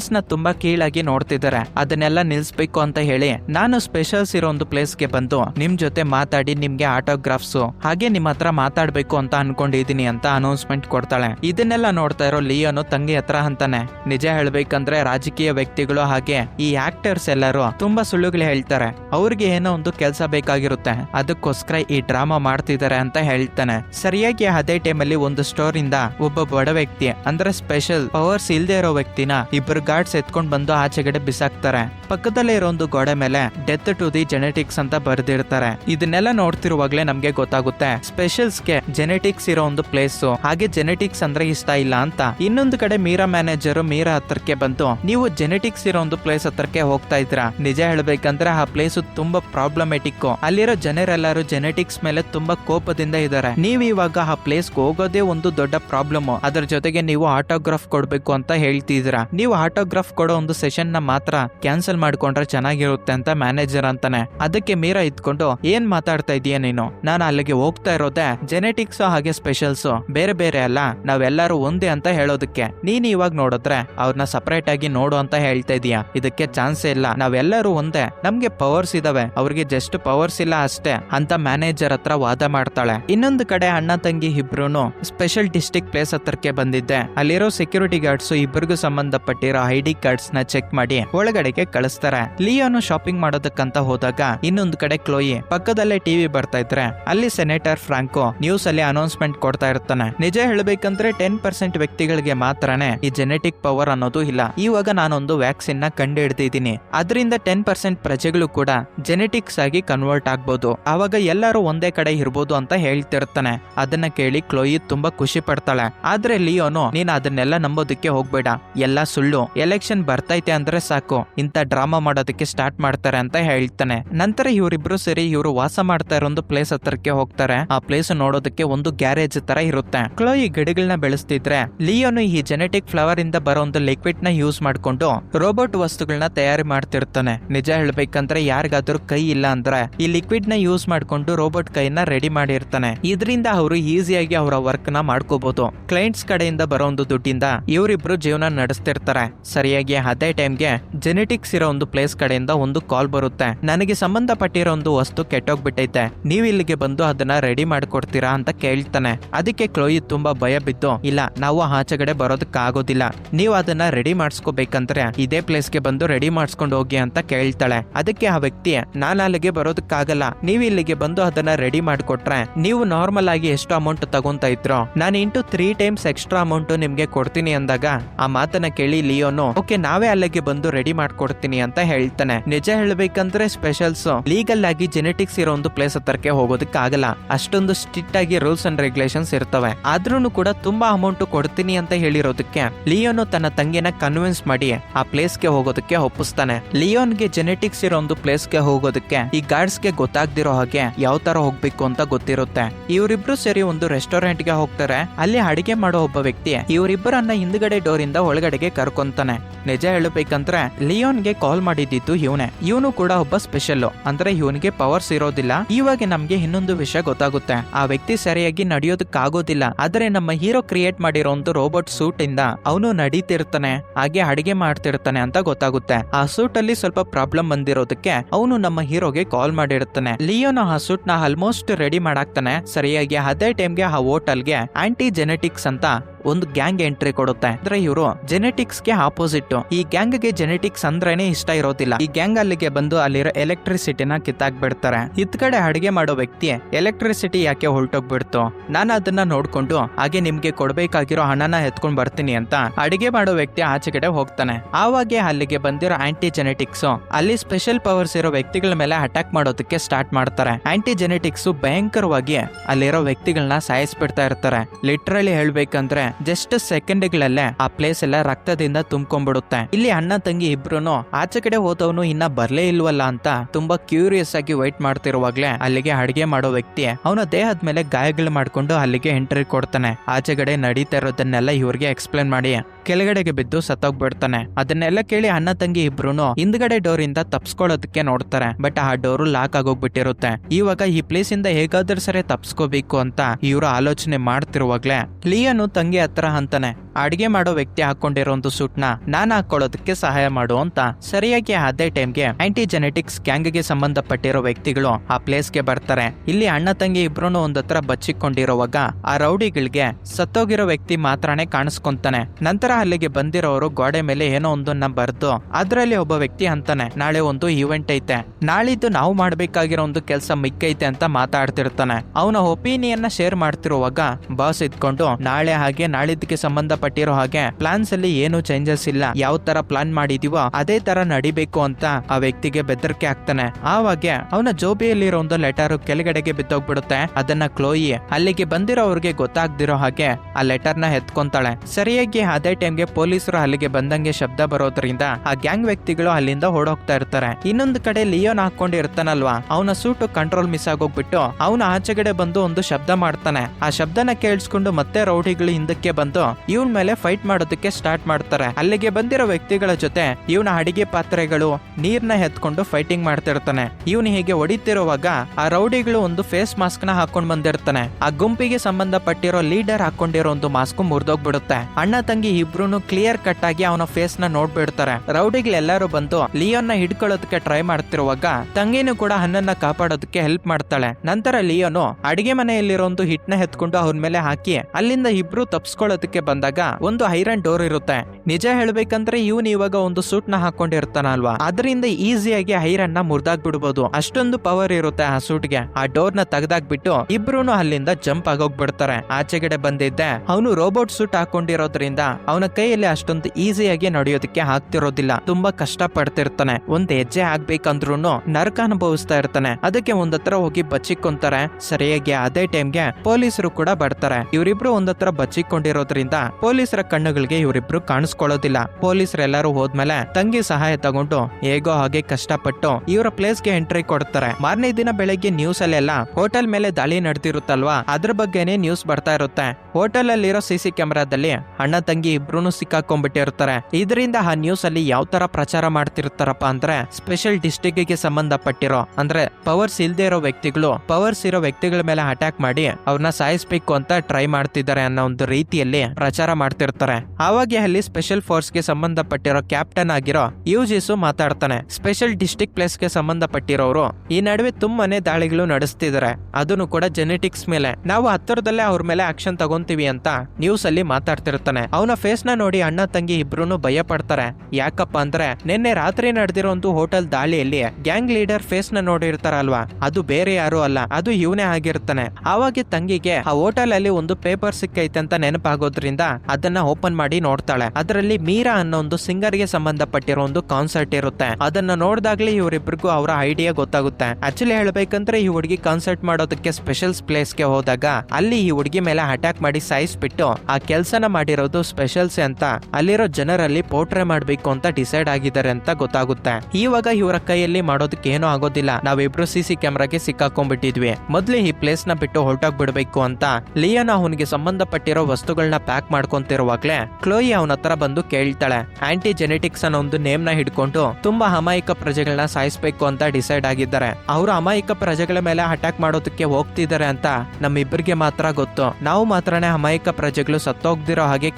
ಸ್ಪೆಷಲ್ಸ್ನ ತುಂಬಾ ಕೀಳಾಗಿ ನೋಡ್ತಿದ್ದಾರೆ. ಅದನ್ನೆಲ್ಲ ನಿಲ್ಸ್ಬೇಕು ಅಂತ ಹೇಳಿ ನಾನು ಸ್ಪೆಷಲ್ಸ್ ಇರೋ ಒಂದು ಪ್ಲೇಸ್ಗೆ ಬಂದು ನಿಮ್ ಜೊತೆ ಮಾತಾಡಿ ನಿಮ್ಗೆ ಆಟೋಗ್ರಾಫ್ಸ್, ಹಾಗೆ ನಿಮ್ ಹತ್ರ ಮಾತಾಡ್ಬೇಕು ಅಂತ ಅನ್ಕೊಂಡಿದೀನಿ ಅಂತ ಅನೌನ್ಸ್ಮೆಂಟ್ ಕೊಡ್ತಾಳೆ. ಇದನ್ನೆಲ್ಲ ನೋಡ್ತಾ ಇರೋ ಲಿಯೋನು ತಂಗಿ ಹತ್ರ ಅಂತಾನೆ. ನಿಜ ಹೇಳ್ಬೇಕಂದ್ರೆ ರಾಜಕೀಯ ವ್ಯಕ್ತಿಗಳು ಹಾಗೆ ಈ ಆಕ್ಟರ್ಸ್ ಎಲ್ಲರೂ ತುಂಬಾ ಸುಳ್ಳುಗಳು ಹೇಳ್ತಾರೆ. ಅವ್ರಿಗೆ ಏನೋ ಒಂದು ಕೆಲಸ ಬೇಕಾಗಿರುತ್ತೆ. ಅದಕ್ಕೋಸ್ಕರ ಈ ಡ್ರಾಮಾ ಮಾಡ್ತಿದ್ದಾರೆ ಅಂತ ಹೇಳ್ತಾನೆ. ಸರಿಯಾಗಿ ಅದೇ ಟೈಮ್ ಅಲ್ಲಿ ಒಂದು ಸ್ಟೋರ್ ಇಂದ ಒಬ್ಬ ಬಡ ವ್ಯಕ್ತಿ, ಅಂದ್ರೆ ಸ್ಪೆಷಲ್ ಪವರ್ಸ್ ಇಲ್ದೇ ಇರೋ ವ್ಯಕ್ತಿನ ಇಬ್ಬರು ಗಾರ್ಡ್ಸ್ ಎತ್ಕೊಂಡು ಬಂದು ಆಚೆಗಡೆ ಬಿಸಾಕ್ತಾರೆ. ಪಕ್ಕದಲ್ಲೇ ಇರೋ ಒಂದು ಗೋಡೆ ಮೇಲೆ ಡೆತ್ ಟು ದಿ ಜೆನೆಟಿಕ್ಸ್ ಅಂತ ಬರೆದಿರ್ತಾರೆ. ಇದನ್ನೆಲ್ಲ ನೋಡ್ತಿರುವಾಗ್ಲೇ ನಮ್ಗೆ ಗೊತ್ತಾಗುತ್ತೆ. ಸ್ಪೆಷಲ್ಸ್ಗೆ ಜೆನೆಟಿಕ್ಸ್ ಇರೋ ಒಂದು ಪ್ಲೇಸ್. ಹಾಗೆ ಜೆನೆಟಿಕ್ಸ್ ಅಂದ್ರೆ ಇಷ್ಟ ಇಲ್ಲ ಅಂತ. ಇನ್ನೊಂದು ಕಡೆ ಮೀರಾ ಮ್ಯಾನೇಜರ್ ಮೀರಾ ಹತ್ರಕ್ಕೆ ಬಂದು, ನೀವು ಜೆನೆಟಿಕ್ಸ್ ಇರೋ ಒಂದು ಪ್ಲೇಸ್ ಹತ್ರಕ್ಕೆ ಹೋಗ್ತಾ ಇದ್ರ ನಿಜ ಹೇಳ್ಬೇಕಂದ್ರೆ ಆ ಪ್ಲೇಸ್ ತುಂಬಾ ಪ್ರಾಬ್ಲಮೆಟಿಕ್ ಅಲ್ಲಿರೋ ಜನರೆಲ್ಲರೂ ಜೆನೆಟಿಕ್ಸ್ ಮೇಲೆ ತುಂಬಾ ಕೋಪದಿಂದ ಇದ್ದಾರೆ. ನೀವು ಇವಾಗ ಆ ಪ್ಲೇಸ್ ಹೋಗೋದೇ ಒಂದು ದೊಡ್ಡ ಪ್ರಾಬ್ಲಮ್ ಅದ್ರ ಜೊತೆಗೆ ನೀವು ಆಟೋಗ್ರಾಫ್ ಕೊಡ್ಬೇಕು ಅಂತ ಹೇಳ್ತಿದ್ದೀರಾ. ನೀವು ಆಟೋಗ್ರಾಫ್ ಕೊಡೋ ಒಂದು ಸೆಷನ್ನ ಮಾತ್ರ ಕ್ಯಾನ್ಸಲ್ ಮಾಡ್ಕೊಂಡ್ರೆ ಚೆನ್ನಾಗಿರುತ್ತೆ ಅಂತ ಮ್ಯಾನೇಜರ್ ಅಂತಾನೆ. ಅದಕ್ಕೆ ಮೀರ ಇದ್ಕೊಂಡು, ಏನ್ ಮಾತಾಡ್ತಾ ಇದೀಯ ನೀನು? ನಾನು ಅಲ್ಲಿಗೆ ಹೋಗ್ತಾ ಇರೋದೆ ಜೆನೆಟಿಕ್ಸ್ ಹಾಗೆ ಸ್ಪೆಷಲ್ಸ್ ಬೇರೆ ಬೇರೆ ಅಲ್ಲ, ನಾವೆಲ್ಲರೂ ಒಂದೇ ಅಂತ ಹೇಳೋದಕ್ಕೆ. ನೀನ್ ಇವಾಗ ನೋಡಿದ್ರೆ ಅವ್ರನ್ನ ಸಪರೇಟ್ ಆಗಿ ನೋಡು ಅಂತ ಹೇಳ್ತಾ ಇದೀಯಾ. ಇದಕ್ಕೆ ಚಾನ್ಸ್ ಇಲ್ಲ. ನಾವೆಲ್ಲರೂ ಒಂದೇ. ನಮ್ಗೆ ಪವರ್ಸ್ ಇದಾವೆ. ಅವ್ರಿಗೆ ಜಸ್ಟ್ ಪವರ್ಸ್ ಇಲ್ಲ ಅಷ್ಟೇ, ಅಂತ ಮ್ಯಾನೇಜರ್ ಹತ್ರ ವಾದ ಮಾಡ್ತಾಳೆ. ಇನ್ನೊಂದು ಕಡೆ ಅಣ್ಣ ತಂಗಿ ಇಬ್ರು ಸ್ಪೆಷಲ್ ಡಿಸ್ಟಿಕ್ ಪ್ಲೇಸ್ ಹತ್ರಕ್ಕೆ ಬಂದಿದ್ದೆ. ಅಲ್ಲಿರೋ ಸೆಕ್ಯೂರಿಟಿ ಗಾರ್ಡ್ಸ್ ಇಬ್ಬರಿಗೂ ಸಂಬಂಧಪಟ್ಟಿರೋ ಐ ಡಿ ಕಾರ್ಡ್ಸ್ನ ಚೆಕ್ ಮಾಡಿ ಒಳಗಡೆಗೆ ಕಳಿಸ್ತಾರೆ. ಲಿಯೋನು ಶಾಪಿಂಗ್ ಮಾಡೋದಕ್ಕಂತ ಹೋದಾಗ ಇನ್ನೊಂದು ಕಡೆ ಕ್ಲೋಯಿ ಪಕ್ಕದಲ್ಲೇ ಟಿವಿ ಬರ್ತಾ ಇದ್ರೆ ಅಲ್ಲಿ ಸೆನೆಟರ್ ಫ್ರಾಂಕೋ ನ್ಯೂಸ್ ಅಲ್ಲಿ ಅನೌನ್ಸ್ಮೆಂಟ್ ಕೊಡ್ತಾ ಇರ್ತಾನೆ. ನಿಜ ಹೇಳ್ಬೇಕಂದ್ರೆ ಟೆನ್ ಪರ್ಸೆಂಟ್ ವ್ಯಕ್ತಿಗಳಿಗೆ ಮಾತ್ರನೇ ಈ ಜೆನೆಟಿಕ್ ಪವರ್ ಅನ್ನೋದು ಇಲ್ಲ. ಇವಾಗ ನಾನೊಂದು ವ್ಯಾಕ್ಸಿನ್ನ ಕಂಡು ಹಿಡ್ದಿದ್ದೀನಿ ಅದರಿಂದ ಟೆನ್ ಪರ್ಸೆಂಟ್ ಪ್ರಜೆಗಳು ಕೂಡ ಜೆನೆಟಿಕ್ಸ್ ಆಗಿ ಕನ್ವರ್ಟ್ ಆಗ್ಬೋದು. ಆವಾಗ ಎಲ್ಲರೂ ಒಂದೇ ಕಡೆ ಇರ್ಬೋದು ಅಂತ ಹೇಳ್ತಿರ್ತಾನೆ. ಅದನ್ನ ಕೇಳಿ ಕ್ಲೋಯಿ ತುಂಬಾ ಖುಷಿ ಪಡ್ತಾಳೆ. ಆದ್ರೆ ಲಿಯೋನು, ನೀನ್ ಅದನ್ನೆಲ್ಲ ನಂಬೋದಕ್ಕೆ ಹೋಗ್ಬೇಡ. ಎಲ್ಲ ಸುಳ್ಳು. ಎಲೆಕ್ಷನ್ ಬರ್ತೈತೆ ಅಂದ್ರೆ ಸಾಕು. ಇಂಥ ಡ್ರಾಮಾ ಮಾಡೋದಕ್ಕೆ ಸ್ಟಾರ್ಟ್ ಮಾಡ್ತಾರೆ ಅಂತ ಹೇಳ್ತಾನೆ. ನಂತರ ಇವರಿಬ್ರು ಸೇರಿ ಇವರು ವಾಸ ಮಾಡ್ತಾ ಇರೋ ಪ್ಲೇಸ್ ಹತ್ರಕ್ಕೆ ಹೋಗ್ತಾರೆ. ಆ ಪ್ಲೇಸ್ ನೋಡೋದಕ್ಕೆ ಒಂದು ಗ್ಯಾರೇಜ್ ತರ ಇರುತ್ತೆ. ಕ್ಲೋಯಿ ಗಿಡಗಳನ್ನ ಬೆಳೆಸ್ತಿದ್ರೆ ಲಿಯೋನು ಈ ಜೆನೆಟಿಕ್ ಫ್ಲವರ್ ಇಂದ ಬರೋ ಒಂದು ಲಿಕ್ವಿಡ್ನ ಯೂಸ್ ಮಾಡ್ಕೊಂಡು ರೋಬೋಟ್ ವಸ್ತುಗಳನ್ನ ತಯಾರಿ ಮಾಡ್ತಿರ್ತಾನೆ. ನಿಜ ಹೇಳ್ಬೇಕಂದ್ರೆ ಯಾರಿಗಾದ್ರೂ ಕೈ ಇಲ್ಲ ಅಂದ್ರೆ ಈ ಲಿಕ್ವಿಡ್ನ ಯೂಸ್ ಮಾಡ್ಕೊಂಡು ರೋಬೋಟ್ ಕೈನ ರೆಡಿ ಮಾಡಿರ್ತಾನೆ. ಇದರಿಂದ ಅವರು ಈಸಿಯಾಗಿ ಅವರ ವರ್ಕ್ನ ಮಾಡ್ಕೋಬಹುದು ಕ್ಲೈಂಟ್ಸ್ ಕಡೆಯಿಂದ ಬರೋ ಒಂದು ದುಡ್ಡಿಂದ ಇವರಿಬ್ರು ಜೀವನ ನಡೆಸ್ತಿರ್ತಾರೆ. ಸರಿಯಾಗಿ ಅದೇ ಟೈಮ್ಗೆ ಜೆನೆಟಿಕ್ಸ್ ಇರೋ ಒಂದು ಪ್ಲೇಸ್ ಕಡೆಯಿಂದ ಒಂದು ಕಾಲ್ ಬರುತ್ತೆ. ನನಗೆ ಸಂಬಂಧಪಟ್ಟಿರೋ ಒಂದು ವಸ್ತು ಕೆಟ್ಟೋಗ್ಬಿಟ್ಟೈತೆ. ನೀವು ಇಲ್ಲಿಗೆ ಬಂದು ಅದನ್ನ ರೆಡಿ ಮಾಡ್ಕೊಡ್ತೀರಾ ಅಂತ ಕೇಳ್ತಾನೆ. ಅದಕ್ಕೆ ಕ್ಲೋಯಿ ತುಂಬಾ ಭಯ ಬಿದ್ದು, ಇಲ್ಲ, ನಾವು ಆಚೆಗಡೆ ಬರೋದಕ್ಕಾಗೋದಿಲ್ಲ. ನೀವು ಅದನ್ನ ರೆಡಿ ಮಾಡಿಸ್ಕೋಬೇಕಂದ್ರೆ ಇದೇ ಪ್ಲೇಸ್ಗೆ ಬಂದು ರೆಡಿ ಮಾಡಿಸ್ಕೊಂಡು ಹೋಗಿ ಅಂತ ಕೇಳ್ತಾಳೆ. ಅದಕ್ಕೆ ಆ ವ್ಯಕ್ತಿ, ನಾನು ಅಲ್ಲಿಗೆ ಬರೋದಕ್ಕಾಗಲ್ಲ. ನೀವು ಇಲ್ಲಿಗೆ ಬಂದು ಅದನ್ನ ರೆಡಿ ಮಾಡಿಕೊಟ್ರೆ ನೀವು ನಾರ್ಮಲ್ ಆಗಿ ಎಷ್ಟು ಅಮೌಂಟ್ ತಗೊಂತ ಇದ್ರೋ? ನಾನು into three times extra amount ನಿಮ್ಗೆ ಕೊಡ್ತೀನಿ ಅಂದಾಗ, ಆ ಮಾತನ್ನ ಕೇಳಿ ಲಿಯೋನು ಓಕೆ, ನಾವೇ ಅಲ್ಲಿಗೆ ಬಂದು ರೆಡಿ ಮಾಡ್ಕೊಡ್ತೀನಿ ಅಂತ ಹೇಳ್ತಾನೆ. ನಿಜ ಹೇಳ್ಬೇಕಂದ್ರೆ ಸ್ಪೆಷಲ್ಸ್ ಲೀಗಲ್ ಆಗಿ ಜೆನೆಟಿಕ್ಸ್ ಇರೋ ಒಂದು ಪ್ಲೇಸ್ ಹತ್ರಕ್ಕೆ ಹೋಗೋದಕ್ಕಾಗಲ್ಲ. ಅಷ್ಟೊಂದು ಸ್ಟ್ರಿಕ್ಟ್ ಆಗಿ ರೂಲ್ಸ್ ಅಂಡ್ ರೆಗ್ಯುಲೇಷನ್ಸ್ ಇರ್ತವೆ. ಆದ್ರೂ ಕೂಡ ತುಂಬಾ ಅಮೌಂಟ್ ಕೊಡ್ತೀನಿ ಅಂತ ಹೇಳಿರೋದಕ್ಕೆ ಲಿಯೋನು ತನ್ನ ತಂಗಿನ ಕನ್ವಿನ್ಸ್ ಮಾಡಿ ಆ ಪ್ಲೇಸ್ಗೆ ಹೋಗೋದಕ್ಕೆ ಒಪ್ಪಿಸ್ತಾನೆ. ಲಿಯೋನ್ಗೆ ಜೆನೆಟಿಕ್ಸ್ ಇರೋ ಒಂದು ಪ್ಲೇಸ್ಗೆ ಹೋಗೋದಕ್ಕೆ ಈ ಗಾರ್ಡ್ಸ್ಗೆ ಗೊತ್ತಾಗ್ದಿರೋ ಹಾಗೆ ಯಾವ ತರ ಹೋಗ್ಬೇಕು ಅಂತ ಗೊತ್ತಿರುತ್ತೆ. ಇವರಿಬ್ರು ಸೇರಿ ಒಂದು ರೆಸ್ಟೋರೆಂಟ್ಗೆ ಹೋಗ್ತಾರೆ. ಅಲ್ಲಿ ಅಡಿಗೆ ಮಾಡೋ ಒಬ್ಬ ವ್ಯಕ್ತಿ ಇವರಿಬ್ಬರನ್ನ ಹಿಂದ್ಗಡೆ ಡೋರ್ ಇಂದ ಒಳಗಡೆಗೆ ಕರ್ಕೊಂತಾನೆ ಮಾಡ್ತಾನೆ ನಿಜ ಹೇಳಬೇಕಂದ್ರೆ, ಲಿಯೋನ್ಗೆ ಕಾಲ್ ಮಾಡಿದ್ದು ಇವನೇ. ಇವನು ಕೂಡ ಒಬ್ಬ ಸ್ಪೆಷಲ್ ಅಂದ್ರೆ ಇವನಿಗೆ ಪವರ್ಸ್ ಇರೋದಿಲ್ಲ. ಇವಾಗ ನಮ್ಗೆ ಇನ್ನೊಂದು ವಿಷಯ ಗೊತ್ತಾಗುತ್ತೆ. ಆ ವ್ಯಕ್ತಿ ಸರಿಯಾಗಿ ನಡೆಯೋದಕ್ಕಾಗೋದಿಲ್ಲ. ಆದ್ರೆ ನಮ್ಮ ಹೀರೋ ಕ್ರಿಯೇಟ್ ಮಾಡಿರೋ ಒಂದು ರೋಬೋಟ್ ಸೂಟ್ ಇಂದ ಅವನು ನಡೀತಿರ್ತಾನೆ. ಹಾಗೆ ಅಡಿಗೆ ಮಾಡ್ತಿರ್ತಾನೆ ಅಂತ ಗೊತ್ತಾಗುತ್ತೆ. ಆ ಸೂಟ್ ಅಲ್ಲಿ ಸ್ವಲ್ಪ ಪ್ರಾಬ್ಲಮ್ ಬಂದಿರೋದಕ್ಕೆ ಅವನು ನಮ್ಮ ಹೀರೋಗೆ ಕಾಲ್ ಮಾಡಿರ್ತಾನೆ. ಲಿಯೋನ್ ಆ ಸೂಟ್ನ ಆಲ್ಮೋಸ್ಟ್ ರೆಡಿ ಮಾಡಾಕ್ತಾನೆ. ಸರಿಯಾಗಿ ಅದೇ ಟೈಮ್ಗೆ ಆ ಹೋಟೆಲ್ಗೆ ಆಂಟಿ ಜೆನೆಟಿಕ್ಸ್ ಅಂತ ಒಂದು ಗ್ಯಾಂಗ್ ಎಂಟ್ರಿ ಕೊಡುತ್ತೆ. ಅಂದ್ರೆ ಇವರು ಜೆನೆಟಿಕ್ಸ್ಗೆ ಆಪೋಸಿಟ್ ಈ ಗ್ಯಾಂಗ್ಗೆ ಜೆನೆಟಿಕ್ಸ್ ಅಂದ್ರೇನೆ ಇಷ್ಟ ಇರೋದಿಲ್ಲ. ಈ ಗ್ಯಾಂಗ್ ಅಲ್ಲಿಗೆ ಬಂದು ಅಲ್ಲಿರೋ ಎಲೆಕ್ಟ್ರಿಸಿಟಿನ ಕಿತ್ತಾಕ್ ಬಿಡ್ತಾರೆ ಕಡೆ ಅಡಿಗೆ ಮಾಡೋ ವ್ಯಕ್ತಿ ಎಲೆಕ್ಟ್ರಿಸಿಟಿ ಯಾಕೆ ಹೊರಟೋಗ್ಬಿಡ್ತು? ನಾನು ಅದನ್ನ ನೋಡ್ಕೊಂಡು ಹಾಗೆ ನಿಮ್ಗೆ ಕೊಡ್ಬೇಕಾಗಿರೋ ಹಣನ ಎತ್ಕೊಂಡ್ ಬರ್ತೀನಿ ಅಂತ ಅಡಿಗೆ ಮಾಡೋ ವ್ಯಕ್ತಿ ಆಚೆ ಕಡೆ ಹೋಗ್ತಾನೆ. ಆವಾಗೆ ಅಲ್ಲಿಗೆ ಬಂದಿರೋ ಆಂಟಿ ಜೆನೆಟಿಕ್ಸ್ ಅಲ್ಲಿ ಸ್ಪೆಷಲ್ ಪವರ್ಸ್ ಇರೋ ವ್ಯಕ್ತಿಗಳ ಮೇಲೆ ಅಟ್ಯಾಕ್ ಮಾಡೋದಕ್ಕೆ ಸ್ಟಾರ್ಟ್ ಮಾಡ್ತಾರೆ. ಆಂಟಿ ಜೆನೆಟಿಕ್ಸ್ ಭಯಂಕರವಾಗಿ ಅಲ್ಲಿರೋ ವ್ಯಕ್ತಿಗಳನ್ನ ಸಾಯಿಸ್ಬಿಡ್ತಾ ಇರ್ತಾರೆ. ಲಿಟ್ರಲಿ ಹೇಳ್ಬೇಕಂದ್ರೆ ಜಸ್ಟ್ ಸೆಕೆಂಡ್ಗಳಲ್ಲೇ ಆ ಪ್ಲೇಸ್ ಎಲ್ಲ ರಕ್ತದಿಂದ ತುಂಬ್ಕೊಂಡ್ಬಿಡುತ್ತೆ. ಇಲ್ಲಿ ಅಣ್ಣ ತಂಗಿ ಇಬ್ರು ಆಚೆ ಕಡೆ ಹೋದವನು ಇನ್ನ ಬರ್ಲೇ ಇಲ್ವಲ್ಲ ಅಂತ ತುಂಬಾ ಕ್ಯೂರಿಯಸ್ ಆಗಿ ವೈಟ್ ಮಾಡ್ತಿರುವಾಗ್ಲೇ ಅಲ್ಲಿಗೆ ಅಡಿಗೆ ಮಾಡೋ ವ್ಯಕ್ತಿ. ಅವನ ದೇಹದ ಮೇಲೆ ಗಾಯಗಳು ಮಾಡ್ಕೊಂಡು ಅಲ್ಲಿಗೆ ಎಂಟ್ರಿ ಕೊಡ್ತಾನೆ. ಆಚೆಗಡೆ ನಡೀತಾ ಇರೋದನ್ನೆಲ್ಲ ಇವ್ರಿಗೆ ಎಕ್ಸ್ಪ್ಲೇನ್ ಮಾಡಿ. ಕೆಳಗಡೆಗೆ ಬಿದ್ದು ಸತ್ತೋಗ್ಬಿಡ್ತಾನೆ. ಅದನ್ನೆಲ್ಲ ಕೇಳಿ ಅಣ್ಣ ತಂಗಿ ಇಬ್ರು ಹಿಂದ್ಗಡೆ ಡೋರ್ ಇಂದ ತಪ್ಸ್ಕೊಳ್ಳೋದಕ್ಕೆ ನೋಡ್ತಾರೆ. ಬಟ್ ಆ ಡೋರ್ ಲಾಕ್ ಆಗೋಗ್ಬಿಟ್ಟಿರುತ್ತೆ. ಇವಾಗ ಈ ಪ್ಲೇಸ್ ಇಂದ ಹೇಗಾದ್ರೂ ಸರಿ ತಪ್ಸ್ಕೋಬೇಕು ಅಂತ ಇವರು ಆಲೋಚನೆ ಮಾಡ್ತಿರುವಾಗ್ಲೇ ಲಿಯನು ತಂಗಿ ಹತ್ರ ಅಂತಾನೆ, ಅಡಿಗೆ ಮಾಡೋ ವ್ಯಕ್ತಿ ಹಾಕೊಂಡಿರೋ ಒಂದು ಸೂಟ್ನ ನಾನ್ ಹಾಕೊಳ್ಳೋದಕ್ಕೆ ಸಹಾಯ ಮಾಡು ಅಂತ ಸರಿಯಾಗಿ ಅದೇ ಟೈಮ್ಗೆ ಆಂಟಿ ಜೆನೆಟಿಕ್ಸ್ ಗ್ಯಾಂಗ್ಗೆ ಸಂಬಂಧಪಟ್ಟಿರೋ ವ್ಯಕ್ತಿಗಳು ಆ ಪ್ಲೇಸ್ಗೆ ಬರ್ತಾರೆ. ಇಲ್ಲಿ ಅಣ್ಣ ತಂಗಿ ಇಬ್ರು ಒಂದತ್ರ ಬಚ್ಚಿಕೊಂಡಿರುವಾಗ ಆ ರೌಡಿಗಳಿಗೆ ಸತ್ತೋಗಿರೋ ವ್ಯಕ್ತಿ ಮಾತ್ರನೇ ಕಾಣಿಸ್ಕೊಂತಾನೆ. ನಂತರ ಅಲ್ಲಿಗೆ ಬಂದಿರೋರು ಗೋಡೆ ಮೇಲೆ ಏನೋ ಒಂದನ್ನ ಬರ್ದು, ಅದ್ರಲ್ಲಿ ಒಬ್ಬ ವ್ಯಕ್ತಿ ಅಂತಾನೆ, ನಾಳೆ ಒಂದು ಈವೆಂಟ್ ಐತೆ. ನಾಳಿದ್ದು ನಾವು ಮಾಡ್ಬೇಕಾಗಿರೋ ಒಂದು ಕೆಲಸ ಮಿಕ್ಕೈತೆ ಅಂತ ಮಾತಾಡ್ತಿರ್ತಾನೆ. ಅವನ ಒಪಿನಿಯನ್ ಶೇರ್ ಮಾಡ್ತಿರುವಾಗ ಬಾಸ್ ಇದ್ಕೊಂಡು, ನಾಳೆ ಹಾಗೆ ನಾಳಿದ್ದಕ್ಕೆ ಸಂಬಂಧಪಟ್ಟಿರೋ ಹಾಗೆ ಪ್ಲಾನ್ಸ್ ಅಲ್ಲಿ ಏನು ಚೇಂಜಸ್ ಇಲ್ಲ, ಯಾವ ತರ ಪ್ಲಾನ್ ಮಾಡಿದೀವೋ ಅದೇ ತರ ನಡಿಬೇಕು ಅಂತ ಆ ವ್ಯಕ್ತಿಗೆ ಬೆದರಿಕೆ ಆಗ್ತಾನೆ ಆವಾಗ ಅವನ ಜೋಬಿಯಲ್ಲಿರೋ ಒಂದು ಲೆಟರ್ ಕೆಳಗಡೆಗೆ ಬಿದ್ದೋಗ್ಬಿಡುತ್ತೆ. ಅದನ್ನ ಕ್ಲೋಯಿ ಅಲ್ಲಿಗೆ ಬಂದಿರೋ ಅವ್ರಿಗೆ ಗೊತ್ತಾಗ್ದಿರೋ ಹಾಗೆ ಆ ಲೆಟರ್ನ ಎತ್ಕೊಂತಾಳೆ. ಸರಿಯಾಗಿ ಅದೇ ಟೈಮ್ಗೆ ಪೊಲೀಸರು ಅಲ್ಲಿಗೆ ಬಂದಂಗೆ ಶಬ್ದ ಬರೋದ್ರಿಂದ ಆ ಗ್ಯಾಂಗ್ ವ್ಯಕ್ತಿಗಳು ಅಲ್ಲಿಂದ ಓಡೋಗ್ತಾ ಇರ್ತಾರೆ. ಇನ್ನೊಂದು ಕಡೆ ಲಿಯೋನ್ ಹಾಕೊಂಡಿರ್ತಾನಲ್ವಾ? ಅವನ ಸೂಟು ಕಂಟ್ರೋಲ್ ಮಿಸ್ ಆಗೋಗ್ಬಿಟ್ಟು ಅವನ ಆಚೆಗಡೆ ಬಂದು ಒಂದು ಶಬ್ದ ಮಾಡ್ತಾನೆ. ಆ ಶಬ್ದನ ಕೇಳಿಸ್ಕೊಂಡು ಮತ್ತೆ ರೌಡಿಗಳು ಹಿಂದಕ್ಕೆ ಬಂದು ಇವನ್ ಮೇಲೆ ಫೈಟ್ ಮಾಡೋದಕ್ಕೆ ಸ್ಟಾರ್ಟ್ ಮಾಡ್ತಾರೆ. ಅಲ್ಲಿಗೆ ಬಂದಿರೋ ವ್ಯಕ್ತಿಗಳ ಜೊತೆ ಇವನ ಅಡಿಗೆ ಪಾತ್ರೆಗಳು, ನೀರ್ನ ಎತ್ಕೊಂಡು ಫೈಟಿಂಗ್ ಮಾಡ್ತಿರ್ತಾನೆ. ಇವನ್ ಹೀಗೆ ಹೊಡಿತಿರುವಾಗ ಆ ರೌಡಿಗಳು ಒಂದು ಫೇಸ್ ಮಾಸ್ಕ್ನ ಹಾಕೊಂಡ್ ಬಂದಿರ್ತಾನೆ. ಆ ಗುಂಪಿಗೆ ಸಂಬಂಧಪಟ್ಟಿರೋ ಲೀಡರ್ ಹಾಕೊಂಡಿರೋ ಒಂದು ಮಾಸ್ಕ್ ಮುರಿದೋಗ್ಬಿಡುತ್ತೆ. ಅಣ್ಣ ತಂಗಿ ಇಬ್ರು ಕ್ಲಿಯರ್ ಕಟ್ ಆಗಿ ಅವನ ಫೇಸ್ನ ನೋಡ್ಬಿಡ್ತಾರೆ. ರೌಡಿಗಳೆಲ್ಲರೂ ಬಂದು ಲಿಯೋನ್ನ ಹಿಡ್ಕೊಳ್ಳೋದಕ್ಕೆ ಟ್ರೈ ಮಾಡ್ತಿರುವಾಗ ತಂಗಿನೂ ಕೂಡ ಹಣ್ಣನ್ನ ಕಾಪಾಡೋದಕ್ಕೆ ಹೆಲ್ಪ್ ಮಾಡ್ತಾಳೆ. ನಂತರ ಲಿಯೋನು ಅಡಿಗೆ ಮನೆಯಲ್ಲಿರೋ ಒಂದು ಹಿಟ್ನ ಎತ್ಕೊಂಡು ಅವ್ರ ಮೇಲೆ ಹಾಕಿ ಅಲ್ಲಿಂದ ಇಬ್ರು ತಪ್ಸ್ಕೊಳ್ಳೋದಕ್ಕೆ ಬಂದಾಗ ಒಂದು ಐರನ್ ಡೋರ್ ಇರುತ್ತೆ. ನಿಜ ಹೇಳ್ಬೇಕಂದ್ರೆ ಇವನ್ ಇವಾಗ ಒಂದು ಸೂಟ್ನ ಹಾಕೊಂಡಿರ್ತಾನಲ್ವಾ? ಅದರಿಂದ ಈಸಿಯಾಗಿ ಐರನ್ನ ಮುರ್ದಾಗ್ ಬಿಡ್ಬೋದು ಅಷ್ಟೊಂದು ಪವರ್ ಇರುತ್ತೆ ಆ ಸೂಟ್ಗೆ ಆ ಡೋರ್ನ ತೆಗ್ದಾಕ್ಬಿಟ್ಟು ಇಬ್ರು ಅಲ್ಲಿಂದ ಜಂಪ್ ಆಗೋಗ್ಬಿಡ್ತಾರೆ. ಆಚೆಗಡೆ ಬಂದಿದ್ದೆ. ಅವನು ರೋಬೋಟ್ ಸೂಟ್ ಹಾಕೊಂಡಿರೋದ್ರಿಂದ ಅವನ ಕೈಯಲ್ಲಿ ಅಷ್ಟೊಂದು ಈಸಿಯಾಗಿ ನಡೆಯೋದಕ್ಕೆ ಆಗ್ತಿರೋದಿಲ್ಲ. ತುಂಬಾ ಕಷ್ಟ ಪಡ್ತಿರ್ತಾನೆ ಒಂದ್ ಹೆಜ್ಜೆ ಆಗ್ಬೇಕಂದ್ರು ನರಕ ಅನುಭವಿಸ್ತಾ ಇರ್ತಾನೆ. ಅದಕ್ಕೆ ಒಂದತ್ರ ಹೋಗಿ ಬಚ್ಚಿಕೊಂತಾರೆ. ಸರಿಯಾಗಿ ಅದೇ ಟೈಮ್ಗೆ ಪೊಲೀಸರು ಕೂಡ ಬರ್ತಾರೆ. ಇವರಿಬ್ರು ಒಂದತ್ರ ಬಚ್ಚಿಕೊಂಡಿರೋದ್ರಿಂದ ಪೊಲೀಸರ ಕಣ್ಣುಗಳಿಗೆ ಇವರಿಬ್ರು ಕಾಣಿಸ್ಕೊಳ್ಳೋದಿಲ್ಲ. ಪೊಲೀಸರೆಲ್ಲರೂ ಹೋದ್ಮೇಲೆ ತಂಗಿ ಸಹಾಯ ತಗೊಂಡು ಹೇಗೋ ಹಾಗೆ ಕಷ್ಟಪಟ್ಟು ಇವರ ಪ್ಲೇಸ್ಗೆ ಎಂಟ್ರಿ ಕೊಡ್ತಾರೆ. ಮಾರನೇ ದಿನ ಬೆಳಗ್ಗೆ ನ್ಯೂಸ್ ಅಲ್ಲೆಲ್ಲ ಹೋಟೆಲ್ ಮೇಲೆ ದಾಳಿ ನಡೆದಿರುತ್ತಲ್ವಾ? ಅದ್ರ ಬಗ್ಗೆನೇ ನ್ಯೂಸ್ ಬರ್ತಾ ಇರುತ್ತೆ. ಹೋಟೆಲ್ ಅಲ್ಲಿರೋ ಸಿಸಿ ಕ್ಯಾಮೆರಾದಲ್ಲಿ ಅಣ್ಣ ತಂಗಿ ಸಿಕ್ಕಾಕೊಂಡ್ಬಿಟ್ಟಿರ್ತಾರೆ. ಇದರಿಂದ ಆ ನ್ಯೂಸ್ ಅಲ್ಲಿ ಯಾವ ತರ ಪ್ರಚಾರ ಮಾಡ್ತಿರ್ತಾರಪ್ಪ ಅಂದ್ರೆ ಸ್ಪೆಷಲ್ ಡಿಸ್ಟಿಕ್ಗೆ ಸಂಬಂಧಪಟ್ಟಿರೋ, ಅಂದ್ರೆ ಪವರ್ಸ್ ಇಲ್ದೇ ಇರೋ ವ್ಯಕ್ತಿಗಳು ಪವರ್ಸ್ ಇರೋ ವ್ಯಕ್ತಿಗಳ ಮೇಲೆ ಅಟ್ಯಾಕ್ ಮಾಡಿ ಅವ್ರನ್ನ ಸಾಯಿಸ್ಬೇಕು ಅಂತ ಟ್ರೈ ಮಾಡ್ತಿದ್ದಾರೆ ಅನ್ನೋ ಒಂದು ರೀತಿಯಲ್ಲಿ ಪ್ರಚಾರ ಮಾಡ್ತಿರ್ತಾರೆ. ಆವಾಗ ಅಲ್ಲಿ ಸ್ಪೆಷಲ್ ಫೋರ್ಸ್ಗೆ ಸಂಬಂಧಪಟ್ಟಿರೋ ಕ್ಯಾಪ್ಟನ್ ಆಗಿರೋ ಯುಜಿಸು ಮಾತಾಡ್ತಾನೆ. ಸ್ಪೆಷಲ್ ಡಿಸ್ಟಿಕ್ ಪ್ಲೇಸ್ಗೆ ಸಂಬಂಧಪಟ್ಟಿರೋರು ಈ ನಡುವೆ ತುಂಬಾನೇ ದಾಳಿಗಳು ನಡೆಸ್ತಿದ್ದಾರೆ. ಅದನ್ನು ಕೂಡ ಜೆನೆಟಿಕ್ಸ್ ಮೇಲೆ. ನಾವು ಹತ್ತಿರದಲ್ಲೇ ಅವ್ರ ಮೇಲೆ ಆಕ್ಷನ್ ತಗೊಂತೀವಿ ಅಂತ ನ್ಯೂಸ್ ಅಲ್ಲಿ ಮಾತಾಡ್ತಿರ್ತಾನೆ. ಅವನ ಫೇಸ್ ನ ನೋಡಿ ಅಣ್ಣ ತಂಗಿ ಇಬ್ರು ಭಯ ಪಡ್ತಾರೆ ಯಾಕಪ್ಪ ಅಂದ್ರೆ ನಿನ್ನೆ ರಾತ್ರಿ ನಡೆದಿರೋ ಒಂದು ಹೋಟೆಲ್ ದಾಳಿಯಲ್ಲಿ ಗ್ಯಾಂಗ್ ಲೀಡರ್ ಫೇಸ್ನ ನೋಡಿರ್ತಾರಲ್ವಾ? ಅದು ಬೇರೆ ಯಾರು ಅಲ್ಲ, ಅದು ಇವನೇ ಆಗಿರ್ತಾನೆ. ಆವಾಗ ತಂಗಿಗೆ ಆ ಹೋಟೆಲ್ ಅಲ್ಲಿ ಒಂದು ಪೇಪರ್ ಸಿಕ್ಕೈತೆ ಅಂತ ನೆನಪಾಗೋದ್ರಿಂದ ಅದನ್ನ ಓಪನ್ ಮಾಡಿ ನೋಡ್ತಾಳೆ. ಅದರಲ್ಲಿ ಮೀರಾ ಅನ್ನೋ ಒಂದು ಸಿಂಗರ್ಗೆ ಸಂಬಂಧಪಟ್ಟಿರೋ ಒಂದು ಕಾನ್ಸರ್ಟ್ ಇರುತ್ತೆ. ಅದನ್ನ ನೋಡಿದಾಗ್ಲೇ ಇವರಿಬ್ರಿಗೂ ಅವರ ಐಡಿಯಾ ಗೊತ್ತಾಗುತ್ತೆ. ಆಕ್ಚುಲಿ ಹೇಳ್ಬೇಕಂದ್ರೆ ಈ ಹುಡುಗಿ ಕಾನ್ಸರ್ಟ್ ಮಾಡೋದಕ್ಕೆ ಸ್ಪೆಷಲ್ಸ್ ಪ್ಲೇಸ್ಗೆ ಹೋದಾಗ ಅಲ್ಲಿ ಈ ಹುಡುಗಿ ಮೇಲೆ ಅಟ್ಯಾಕ್ ಮಾಡಿ ಸಾಯಿಸ್ಬಿಟ್ಟು ಆ ಕೆಲಸನ ಮಾಡಿರೋದು ಸ್ಪೆಷಲ್ ಕ್ರಿಮಿನಲ್ಸ್ ಅಂತ ಅಲ್ಲಿರೋ ಜನರಲ್ಲಿ ಪೋಟ್ರೆ ಮಾಡ್ಬೇಕು ಅಂತ ಡಿಸೈಡ್ ಆಗಿದ್ದಾರೆ ಅಂತ ಗೊತ್ತಾಗುತ್ತೆ. ಇವಾಗ ಇವರ ಕೈಯಲ್ಲಿ ಮಾಡೋದಕ್ಕೆ ಏನು ಆಗೋದಿಲ್ಲ. ನಾವಿಬ್ರು ಸಿಸಿ ಕ್ಯಾಮ್ರಾಗೆ ಸಿಕ್ಕಾಕೊಂಡ್ಬಿಟ್ಟಿದ್ವಿ. ಮೊದ್ಲು ಈ ಪ್ಲೇಸ್ನ ಬಿಟ್ಟು ಹೊರಟೋಗ್ ಬಿಡಬೇಕು ಅಂತ ಲಿಯನ್ ಅವನಿಗೆ ಸಂಬಂಧಪಟ್ಟಿರೋ ವಸ್ತುಗಳನ್ನ ಪ್ಯಾಕ್ ಮಾಡ್ಕೊಂತಿರುವಾಗ್ಲೇ ಕ್ಲೋಯಿ ಅವನ ಹತ್ರ ಬಂದು ಕೇಳ್ತಾಳೆ. ಆಂಟಿ ಜೆನೆಟಿಕ್ಸ್ ಅನ್ನೋ ಒಂದು ನೇಮ್ನ ಹಿಡ್ಕೊಂಡು ತುಂಬಾ ಅಮಾಯಕ ಪ್ರಜೆಗಳನ್ನ ಸಾಯಿಸ್ಬೇಕು ಅಂತ ಡಿಸೈಡ್ ಆಗಿದ್ದಾರೆ. ಅವರು ಅಮಾಯಕ ಪ್ರಜೆಗಳ ಮೇಲೆ ಅಟ್ಯಾಕ್ ಮಾಡೋದಕ್ಕೆ ಹೋಗ್ತಿದ್ದಾರೆ ಅಂತ ನಮ್ಮಿಬ್ಬರಿಗೆ ಮಾತ್ರ ಗೊತ್ತು. ನಾವು ಮಾತ್ರನೇ ಅಮಾಯಕ ಪ್ರಜೆಗಳು ಸತ್ತೋಗ್ದಿರೋ ಹಾಗೆ